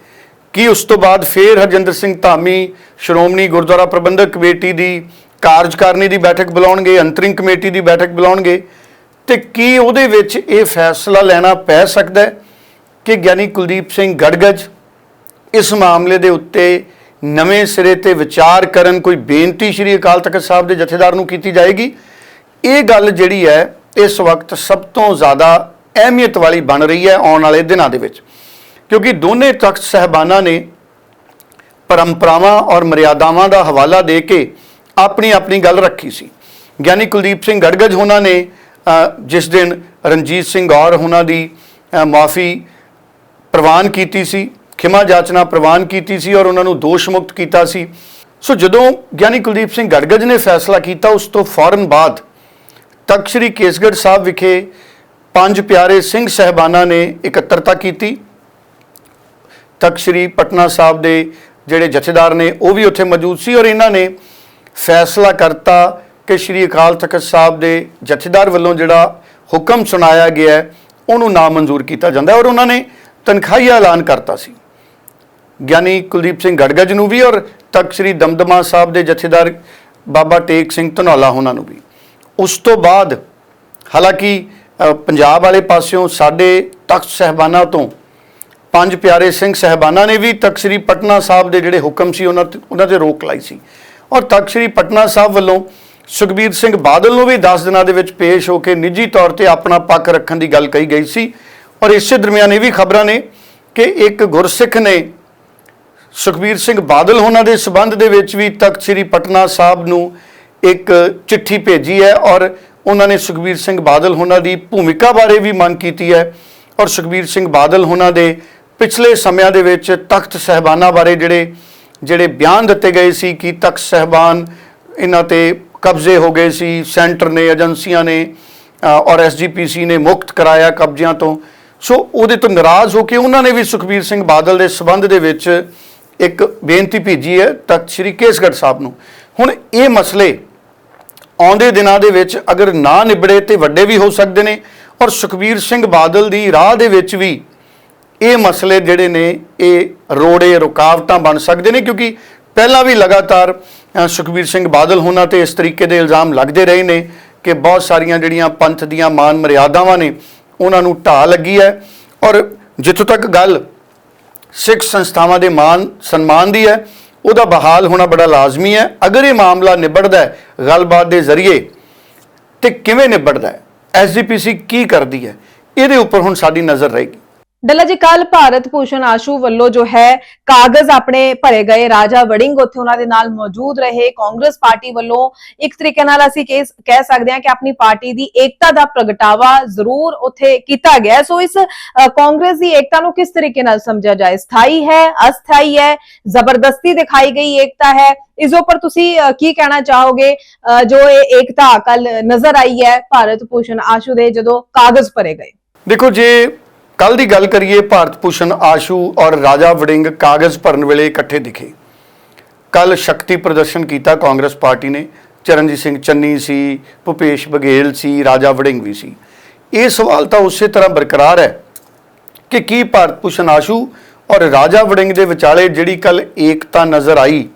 ਕੀ ਉਸ ਤੋਂ ਬਾਅਦ ਫੇਰ ਹਰਜਿੰਦਰ ਸਿੰਘ ਧਾਮੀ, ਸ਼੍ਰੋਮਣੀ ਗੁਰਦੁਆਰਾ ਪ੍ਰਬੰਧਕ ਕਮੇਟੀ ਦੀ ਕਾਰਜਕਾਰਨੀ ਦੀ ਬੈਠਕ ਬੁਲਾਉਣਗੇ, ਅੰਤਰਿੰਗ ਕਮੇਟੀ ਦੀ ਬੈਠਕ ਬੁਲਾਉਣਗੇ, ਤੇ ਕੀ ਉਹਦੇ ਵਿੱਚ ਇਹ ਫੈਸਲਾ ਲੈਣਾ ਪੈ ਸਕਦਾ ਹੈ ਕਿ ਗਿਆਨੀ ਕੁਲਦੀਪ ਸਿੰਘ ਗੜਗੜ ਇਸ ਮਾਮਲੇ ਦੇ ਉੱਤੇ ਨਵੇਂ ਸਿਰੇ ਤੇ ਵਿਚਾਰ ਕਰਨ, ਕੋਈ ਬੇਨਤੀ ਸ਼੍ਰੀ ਅਕਾਲ ਤਖਤ ਸਾਹਿਬ ਦੇ ਜਥੇਦਾਰ ਨੂੰ ਕੀਤੀ ਜਾਏਗੀ? ਇਹ ਗੱਲ ਜਿਹੜੀ ਹੈ, ਇਸ ਵਕਤ ਸਭ ਤੋਂ ਜ਼ਿਆਦਾ ਅਹਿਮੀਅਤ ਵਾਲੀ ਬਣ ਰਹੀ ਹੈ ਆਉਣ ਵਾਲੇ ਦਿਨਾਂ ਦੇ ਵਿੱਚ। ਕਿਉਂਕਿ ਦੋਨੇ ਤਖਤ ਸਹਿਬਾਨਾਂ ਨੇ ਪਰੰਪਰਾਵਾਂ ਔਰ ਮਰਿਆਦਾਵਾਂ ਦਾ ਹਵਾਲਾ ਦੇ ਕੇ ਆਪਣੀ ਆਪਣੀ ਗੱਲ ਰੱਖੀ ਸੀ। ਗਿਆਨੀ ਕੁਲਦੀਪ ਸਿੰਘ ਗੜਗੜ ਉਹਨਾਂ ਨੇ ਜਿਸ ਦਿਨ ਰਣਜੀਤ ਸਿੰਘ ਔਰ ਉਹਨਾਂ ਦੀ ਮਾਫੀ ਪ੍ਰਵਾਨ ਕੀਤੀ ਸੀ, ਖਿਮਾ ਜਾਚਨਾ ਪ੍ਰਵਾਨ ਕੀਤੀ ਸੀ ਔਰ ਉਹਨਾਂ ਨੂੰ ਦੋਸ਼ ਮੁਕਤ ਕੀਤਾ ਸੀ। ਸੋ ਜਦੋਂ ਗਿਆਨੀ ਕੁਲਦੀਪ ਸਿੰਘ ਗੜਗੜ ਨੇ ਫੈਸਲਾ ਕੀਤਾ, ਉਸ ਤੋਂ ਫੌਰਨ ਬਾਅਦ ਤਖਤ ਸ੍ਰੀ ਕੇਸਗੜ੍ਹ ਸਾਹਿਬ ਵਿਖੇ ਪੰਜ ਪਿਆਰੇ ਸਿੰਘ ਸਹਿਬਾਨਾਂ ਨੇ ਇਕੱਤਰਤਾ ਕੀਤੀ। ਤਖਤ ਸ੍ਰੀ ਪਟਨਾ ਸਾਹਿਬ ਦੇ ਜਿਹੜੇ ਜਥੇਦਾਰ ਨੇ, ਉਹ ਵੀ ਉੱਥੇ ਮੌਜੂਦ ਸੀ ਔਰ ਇਹਨਾਂ ਨੇ ਫੈਸਲਾ ਕਰਤਾ ਕਿ ਸ੍ਰੀ ਅਕਾਲ ਤਖਤ ਸਾਹਿਬ ਦੇ ਜਥੇਦਾਰ ਵੱਲੋਂ ਜਿਹੜਾ ਹੁਕਮ ਸੁਣਾਇਆ ਗਿਆ ਹੈ, ਉਹਨੂੰ ਨਾਮਨਜ਼ੂਰ ਕੀਤਾ ਜਾਂਦਾ ਔਰ ਉਹਨਾਂ ਨੇ ਤਨਖਾਹੀਆ ਐਲਾਨ ਕਰਤਾ ਸੀ। ਗਿਆਨੀ ਕੁਲਦੀਪ ਸਿੰਘ ਗੜਗੜ ਨੂੰ ਵੀ ਔਰ ਤਖਤ ਸ੍ਰੀ ਦਮਦਮਾ ਸਾਹਿਬ ਦੇ ਜਥੇਦਾਰ ਬਾਬਾ ਟੇਕ ਸਿੰਘ ਧਨੌਲਾ ਉਹਨਾਂ ਨੂੰ ਵੀ। ਉਸ ਤੋਂ ਬਾਅਦ ਹਾਲਾਂਕਿ ਪੰਜਾਬ ਵਾਲੇ ਪਾਸਿਓਂ ਸਾਡੇ ਤਖਤ ਸਹਿਬਾਨਾਂ ਤੋਂ ਪੰਜ ਪਿਆਰੇ ਸਿੰਘ ਸਹਿਬਾਨਾਂ ਨੇ ਵੀ ਤਖਤ ਸ੍ਰੀ ਪਟਨਾ ਸਾਹਿਬ ਦੇ ਜਿਹੜੇ ਹੁਕਮ ਸੀ ਉਹਨਾਂ ਤੇ ਉਹਨਾਂ ਤੇ ਰੋਕ ਲਾਈ ਸੀ। ਔਰ ਤਖਤ ਸ੍ਰੀ ਪਟਨਾ ਸਾਹਿਬ ਵੱਲੋਂ ਸੁਖਬੀਰ ਸਿੰਘ ਬਾਦਲ ਨੂੰ ਵੀ 10 ਦਿਨਾਂ ਦੇ ਵਿੱਚ ਪੇਸ਼ ਹੋ ਕੇ ਨਿੱਜੀ ਤੌਰ ਤੇ ਆਪਣਾ ਪੱਖ ਰੱਖਣ ਦੀ ਗੱਲ ਕਹੀ ਗਈ ਸੀ। ਔਰ ਇਸੇ ਦਰਮਿਆਨ ਇਹ ਵੀ ਖਬਰਾਂ ਨੇ ਕਿ ਇੱਕ ਗੁਰਸਿੱਖ ਨੇ ਸੁਖਬੀਰ ਸਿੰਘ ਬਾਦਲ ਹੋਣਾ ਦੇ ਸਬੰਧ ਦੇ ਵਿੱਚ ਵੀ ਤਖਤ ਸ੍ਰੀ ਪਟਨਾ ਸਾਹਿਬ ਨੂੰ ਇੱਕ ਚਿੱਠੀ ਭੇਜੀ ਹੈ ਔਰ ਉਹਨਾਂ ਨੇ ਸੁਖਬੀਰ ਸਿੰਘ ਬਾਦਲ ਹੋਣਾ ਦੀ ਭੂਮਿਕਾ ਬਾਰੇ ਵੀ ਮੰਗ ਕੀਤੀ ਹੈ। ਔਰ ਸੁਖਬੀਰ ਸਿੰਘ ਬਾਦਲ ਹੋਣਾ ਦੇ ਪਿਛਲੇ ਸਮਿਆਂ ਦੇ ਵਿੱਚ ਤਖਤ ਸਹਿਬਾਨਾਂ ਬਾਰੇ ਜਿਹੜੇ ਜਿਹੜੇ ਬਿਆਨ ਦਿੱਤੇ ਗਏ ਸੀ ਕਿ ਤਖਤ ਸਹਿਬਾਨ ਇਹਨਾਂ ਤੇ ਕਬਜ਼ੇ ਹੋ ਗਏ ਸੀ ਸੈਂਟਰ ਨੇ ਏਜੰਸੀਆਂ ਨੇ ਅ, ਔਰ ਐਸਜੀਪੀਸੀ ਨੇ ਮੁਕਤ ਕਰਾਇਆ ਕਬਜ਼ਿਆਂ ਤੋਂ। ਸੋ ਉਹਦੇ ਤੋਂ ਨਾਰਾਜ਼ ਹੋ ਕੇ ਉਹਨਾਂ ਨੇ ਵੀ ਸੁਖਬੀਰ ਸਿੰਘ ਬਾਦਲ ਦੇ ਸਬੰਧ ਦੇ ਵਿੱਚ ਇੱਕ ਬੇਨਤੀ ਭੇਜੀ ਹੈ ਤਖਤ ਸ੍ਰੀ ਕੇਸਗੜ੍ਹ ਸਾਹਿਬ ਨੂੰ। ਹੁਣ ਇਹ ਮਸਲੇ ਆਉਂਦੇ ਦਿਨਾਂ ਦੇ ਵਿੱਚ ਅਗਰ ਨਾ ਨਿਬੜੇ ਤੇ ਵੱਡੇ ਵੀ ਹੋ ਸਕਦੇ ਨੇ ਔਰ ਸੁਖਬੀਰ ਸਿੰਘ ਬਾਦਲ ਦੀ ਰਾਹ ਦੇ ਵਿੱਚ ਵੀ ਇਹ ਮਸਲੇ ਜਿਹੜੇ ਨੇ, ਇਹ ਰੋੜੇ, ਰੁਕਾਵਟਾਂ ਬਣ ਸਕਦੇ ਨੇ ਕਿਉਂਕਿ ਪਹਿਲਾਂ ਵੀ ਲਗਾਤਾਰ ਸੁਖਬੀਰ ਸਿੰਘ ਬਾਦਲ ਹੋਣਾ ਤੇ ਇਸ ਤਰੀਕੇ ਦੇ ਇਲਜ਼ਾਮ ਲੱਗਦੇ ਰਹੇ ਨੇ ਕਿ ਬਹੁਤ ਸਾਰੀਆਂ ਜਿਹੜੀਆਂ ਪੰਥ ਦੀਆਂ ਮਾਨ ਮਰਿਆਦਾਵਾਂ ਨੇ, ਉਹਨਾਂ ਨੂੰ ਢਾਹ ਲੱਗੀ ਹੈ ਔਰ ਜਿੱਥੋਂ ਤੱਕ ਗੱਲ ਸਿੱਖ ਸੰਸਥਾਵਾਂ ਦੇ ਮਾਨ, ਸਨਮਾਨ ਦੀ ਹੈ, ਉਹਦਾ ਬਹਾਲ ਹੋਣਾ ਬੜਾ ਲਾਜ਼ਮੀ ਹੈ। ਅਗਰ ਇਹ ਮਾਮਲਾ ਨਿਬੜਦਾ ਹੈ ਗੱਲਬਾਤ ਦੇ ਜ਼ਰੀਏ, ਤੇ ਕਿਵੇਂ ਨਿਬੜਦਾ ਹੈ? ਐਸਜੀਪੀਸੀ ਕੀ ਕਰਦੀ ਹੈ? ਇਹਦੇ ਉੱਪਰ ਹੁਣ ਸਾਡੀ ਨਜ਼ਰ ਰਹੇਗੀ। ਡੱਲਾ ਜੀ ਕੱਲ ਭਾਰਤ ਭੂਸ਼ਣ ਆਸ਼ੂ ਵੱਲੋਂ ਜੋ ਹੈ ਕਾਗਜ਼ ਆਪਣੇ ਭਰੇ ਗਏ। ਰਾਜਾ ਵੜਿੰਗ ਉੱਥੇ ਉਹਨਾਂ ਦੇ ਨਾਲ ਮੌਜੂਦ ਰਹੇ। ਕਾਂਗਰਸ ਪਾਰਟੀ ਵੱਲੋਂ ਇੱਕ ਤਰੀਕੇ ਨਾਲ ਅਸੀਂ ਕਹਿ ਸਕਦੇ ਹਾਂ ਕਿ ਆਪਣੀ ਪਾਰਟੀ ਦੀ ਏਕਤਾ ਦਾ ਪ੍ਰਗਟਾਵਾ ਜ਼ਰੂਰ ਉੱਥੇ ਕੀਤਾ ਗਿਆ ਸੋ ਇਸ ਕਾਂਗਰਸ ਦੀ ਏਕਤਾ ਨੂੰ ਕਿਸ ਤਰੀਕੇ ਨਾਲ ਸਮਝਿਆ ਜਾਏ? ਸਥਾਈ ਹੈ ਅਸਥਾਈ ਹੈ? ਜ਼ਬਰਦਸਤੀ ਦਿਖਾਈ ਗਈ ਏਕਤਾ ਹੈ? ਇਸ ਉੱਪਰ ਤੁਸੀਂ ਕੀ ਕਹਿਣਾ ਚਾਹੋਗੇ? ਅ, ਜੋ ਇਹ ਏਕਤਾ ਕੱਲ ਨਜ਼ਰ ਆਈ ਹੈ ਭਾਰਤ ਭੂਸ਼ਣ ਆਸ਼ੂ ਦੇ ਜਦੋਂ ਕਾਗਜ਼ ਭਰੇ ਗਏ। ਦੇਖੋ ਜੇ ਕੱਲ ਦੀ ਗੱਲ ਕਰੀਏ, ਭਾਰਤ ਭੂਸ਼ਣ ਆਸ਼ੂ ਔਰ ਰਾਜਾ ਵੜਿੰਗ ਕਾਗਜ਼ ਭਰਨ ਵੇਲੇ ਇਕੱਠੇ ਦਿਖੇ। ਕੱਲ ਸ਼ਕਤੀ ਪ੍ਰਦਰਸ਼ਨ ਕੀਤਾ ਕਾਂਗਰਸ ਪਾਰਟੀ ਨੇ। ਚਰਨਜੀਤ ਸਿੰਘ ਚੰਨੀ ਸੀ, ਭੁਪੇਸ਼ ਬਘੇਲ ਸੀ, ਰਾਜਾ ਵੜਿੰਗ ਵੀ ਸੀ। ਇਹ ਸਵਾਲ ਤਾਂ ਉਸੇ ਤਰ੍ਹਾਂ ਬਰਕਰਾਰ ਹੈ ਕਿ ਕੀ ਭਾਰਤ ਭੂਸ਼ਣ ਆਸ਼ੂ ਔਰ ਰਾਜਾ ਵੜਿੰਗ ਦੇ ਵਿਚਾਲੇ ਜਿਹੜੀ ਕੱਲ ਏਕਤਾ ਨਜ਼ਰ ਆਈ,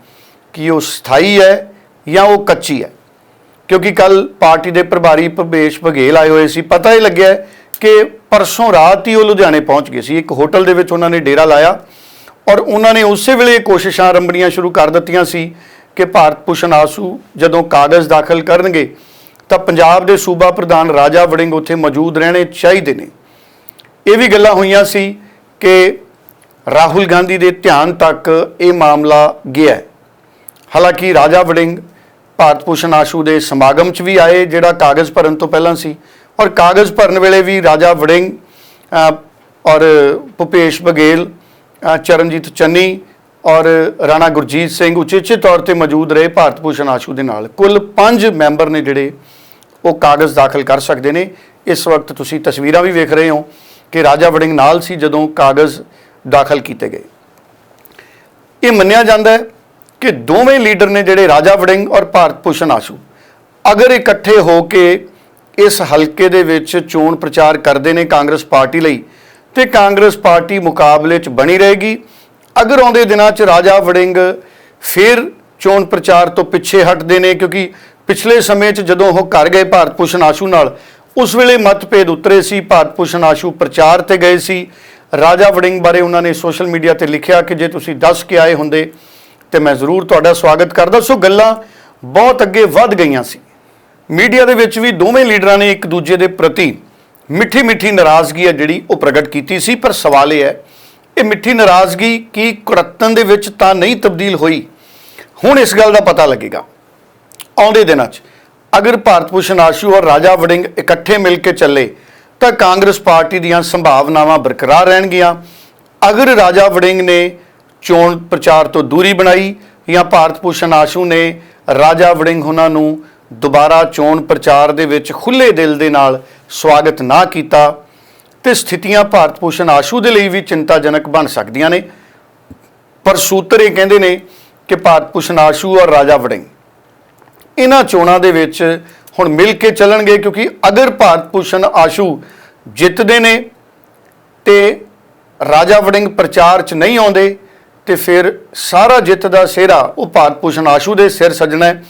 ਕਿ ਉਹ ਸਥਾਈ ਹੈ ਜਾਂ ਉਹ ਕੱਚੀ ਹੈ? ਕਿਉਂਕਿ ਕੱਲ ਪਾਰਟੀ ਦੇ ਪ੍ਰਭਾਰੀ ਭੁਪੇਸ਼ ਬਘੇਲ ਆਏ ਹੋਏ ਸੀ। ਪਤਾ ਹੀ ਲੱਗਿਆ ਕਿ ਪਰਸੋਂ ਰਾਤ ਹੀ ਉਹ ਲੁਧਿਆਣੇ ਪਹੁੰਚ ਗਏ ਸੀ। ਇੱਕ ਹੋਟਲ ਦੇ ਵਿੱਚ ਉਹਨਾਂ ਨੇ ਡੇਰਾ ਲਾਇਆ ਔਰ ਉਹਨਾਂ ਨੇ ਉਸੇ ਵੇਲੇ ਕੋਸ਼ਿਸ਼ਾਂ ਆਰੰਭਣੀਆਂ ਸ਼ੁਰੂ ਕਰ ਦਿੱਤੀਆਂ ਸੀ ਕਿ ਭਾਰਤ ਭੂਸ਼ਣ ਆਸੂ ਜਦੋਂ ਕਾਗਜ਼ ਦਾਖਲ ਕਰਨਗੇ, ਤਾਂ ਪੰਜਾਬ ਦੇ ਸੂਬਾ ਪ੍ਰਧਾਨ ਰਾਜਾ ਵੜਿੰਗ ਉੱਥੇ ਮੌਜੂਦ ਰਹਿਣੇ ਚਾਹੀਦੇ ਨੇ। ਇਹ ਵੀ ਗੱਲਾਂ ਹੋਈਆਂ ਸੀ ਕਿ ਰਾਹੁਲ ਗਾਂਧੀ ਦੇ ਧਿਆਨ ਤੱਕ ਇਹ ਮਾਮਲਾ ਗਿਆ ਹਾਲਾਂਕਿ ਰਾਜਾ ਵੜਿੰਗ ਭਾਰਤ ਭੂਸ਼ਣ ਆਸ਼ੂ ਦੇ ਸਮਾਗਮ 'ਚ ਵੀ ਆਏ, ਜਿਹੜਾ ਕਾਗਜ਼ ਭਰਨ ਤੋਂ ਪਹਿਲਾਂ ਸੀ ਔਰ ਕਾਗਜ਼ ਭਰਨ ਵੇਲੇ ਵੀ ਰਾਜਾ ਵੜਿੰਗ ਔਰ ਭੁਪੇਸ਼ ਬਘੇਲ ਚਰਨਜੀਤ ਚੰਨੀ ਔਰ ਰਾਣਾ ਗੁਰਜੀਤ ਸਿੰਘ ਉਚੇਚੇ ਤੌਰ ਤੇ ਮੌਜੂਦ ਰਹੇ ਭਾਰਤ ਭੂਸ਼ਣ ਆਸ਼ੂ ਦੇ ਨਾਲ। ਕੁੱਲ 5 ਮੈਂਬਰ ਨੇ ਜਿਹੜੇ ਉਹ ਕਾਗਜ਼ ਦਾਖਲ ਕਰ ਸਕਦੇ ਨੇ। ਇਸ ਵਕਤ ਤੁਸੀਂ ਤਸਵੀਰਾਂ ਵੀ ਵੇਖ ਰਹੇ ਹੋ ਕਿ ਰਾਜਾ ਵੜਿੰਗ ਨਾਲ ਸੀ ਜਦੋਂ ਕਾਗਜ਼ ਦਾਖਲ ਕੀਤੇ ਗਏ। ਇਹ ਮੰਨਿਆ ਜਾਂਦਾ ਹੈ ਕਿ ਦੋਵੇਂ ਲੀਡਰ ਨੇ ਜਿਹੜੇ ਰਾਜਾ ਵੜਿੰਗ ਔਰ ਭਾਰਤ ਭੂਸ਼ਣ ਆਸ਼ੂ, ਅਗਰ ਇਕੱਠੇ ਹੋ ਕੇ ਇਸ ਹਲਕੇ ਦੇ ਵਿੱਚ ਚੋਣ ਪ੍ਰਚਾਰ ਕਰਦੇ ਨੇ ਕਾਂਗਰਸ ਪਾਰਟੀ ਲਈ ਤੇ ਕਾਂਗਰਸ ਪਾਰਟੀ ਮੁਕਾਬਲੇ 'ਚ ਬਣੀ ਰਹੇਗੀ। ਅਗਰ ਆਉਂਦੇ ਦਿਨਾਂ 'ਚ ਰਾਜਾ ਵੜਿੰਗ ਫਿਰ ਚੋਣ ਪ੍ਰਚਾਰ ਤੋਂ ਪਿੱਛੇ ਹਟਦੇ ਨੇ ਕਿਉਂਕਿ ਪਿਛਲੇ ਸਮੇਂ 'ਚ ਜਦੋਂ ਉਹ ਕਰ ਗਏ ਭਾਰਤ ਭੂਸ਼ਣ ਆਸ਼ੂ ਨਾਲ, ਉਸ ਵੇਲੇ ਮਤਭੇਦ ਉਤਰੇ ਸੀ, ਭਾਰਤ ਭੂਸ਼ਣ ਆਸ਼ੂ ਪ੍ਰਚਾਰ ਤੇ ਗਏ ਸੀ। ਰਾਜਾ ਵੜਿੰਗ ਬਾਰੇ ਉਹਨਾਂ ਨੇ ਸੋਸ਼ਲ ਮੀਡੀਆ ਤੇ ਲਿਖਿਆ ਕਿ ਜੇ ਤੁਸੀਂ ਦੱਸ ਕੇ ਆਏ ਹੁੰਦੇ ਤੇ ਮੈਂ ਜ਼ਰੂਰ ਤੁਹਾਡਾ ਸਵਾਗਤ ਕਰਦਾ। ਸੋ ਗੱਲਾਂ ਬਹੁਤ ਅੱਗੇ ਵੱਧ ਗਈਆਂ ਸੀ। ਮੀਡੀਆ ਦੇ ਵਿੱਚ ਵੀ ਦੋਵੇਂ ਲੀਡਰਾਂ ਨੇ ਇੱਕ ਦੂਜੇ ਦੇ ਪ੍ਰਤੀ ਮਿੱਠੀ ਮਿੱਠੀ ਨਾਰਾਜ਼ਗੀ ਹੈ ਜਿਹੜੀ ਉਹ ਪ੍ਰਗਟ ਕੀਤੀ ਸੀ, ਪਰ ਸਵਾਲ ਇਹ ਹੈ, ਇਹ ਮਿੱਠੀ ਨਾਰਾਜ਼ਗੀ ਕੀ ਕੁੜੱਤਨ ਦੇ ਵਿੱਚ ਤਾਂ ਨਹੀਂ ਤਬਦੀਲ ਹੋਈ? ਹੁਣ ਇਸ ਗੱਲ ਦਾ ਪਤਾ ਲੱਗੇਗਾ। ਆਉਂਦੇ ਦਿਨਾਂ 'ਚ ਅਗਰ ਭਾਰਤ ਭੂਸ਼ਣ ਆਸ਼ੂ ਔਰ ਰਾਜਾ ਵੜਿੰਗ ਇਕੱਠੇ ਮਿਲ ਕੇ ਚੱਲੇ ਤਾਂ ਕਾਂਗਰਸ ਪਾਰਟੀ ਦੀਆਂ ਸੰਭਾਵਨਾਵਾਂ ਬਰਕਰਾਰ ਰਹਿਣਗੀਆਂ। ਅਗਰ ਰਾਜਾ ਵੜਿੰਗ ਨੇ ਚੋਣ ਪ੍ਰਚਾਰ ਤੋਂ ਦੂਰੀ ਬਣਾਈ ਜਾਂ ਭਾਰਤ ਭੂਸ਼ਣ ਆਸ਼ੂ ਨੇ ਰਾਜਾ ਵੜਿੰਗ ਉਹਨਾਂ ਨੂੰ ਦੁਬਾਰਾ ਚੋਣ ਪ੍ਰਚਾਰ ਦੇ ਵਿੱਚ ਖੁੱਲੇ ਦਿਲ ਦੇ ਨਾਲ ਸਵਾਗਤ ਨਾ ਕੀਤਾ ਤੇ ਸਥਿਤੀਆਂ ਭਾਰਤ ਭੂਸ਼ਣ ਆਸ਼ੂ ਦੇ ਲਈ ਵੀ ਚਿੰਤਾਜਨਕ ਬਣ ਸਕਦੀਆਂ ਨੇ। ਪਰ ਸੂਤਰ ਇਹ ਕਹਿੰਦੇ ਨੇ ਕਿ ਭਾਰਤ ਭੂਸ਼ਣ ਆਸ਼ੂ ਔਰ ਰਾਜਾ ਵੜਿੰਗ ਇਹਨਾਂ ਚੋਣਾਂ ਦੇ ਵਿੱਚ ਹੁਣ ਮਿਲ ਕੇ ਚੱਲਣਗੇ ਕਿਉਂਕਿ ਅਗਰ ਭਾਰਤ ਭੂਸ਼ਣ ਆਸ਼ੂ ਜਿੱਤਦੇ ਨੇ ਤੇ ਰਾਜਾ ਵੜਿੰਗ ਪ੍ਰਚਾਰ 'ਚ ਨਹੀਂ ਆਉਂਦੇ ਤੇ ਫਿਰ ਸਾਰਾ ਜਿੱਤ ਦਾ ਸਿਹਰਾ ਉਹ ਭਾਰਤ ਭੂਸ਼ਣ ਆਸ਼ੂ ਦੇ ਸਿਰ ਸੱਜਣਾ ਹੈ।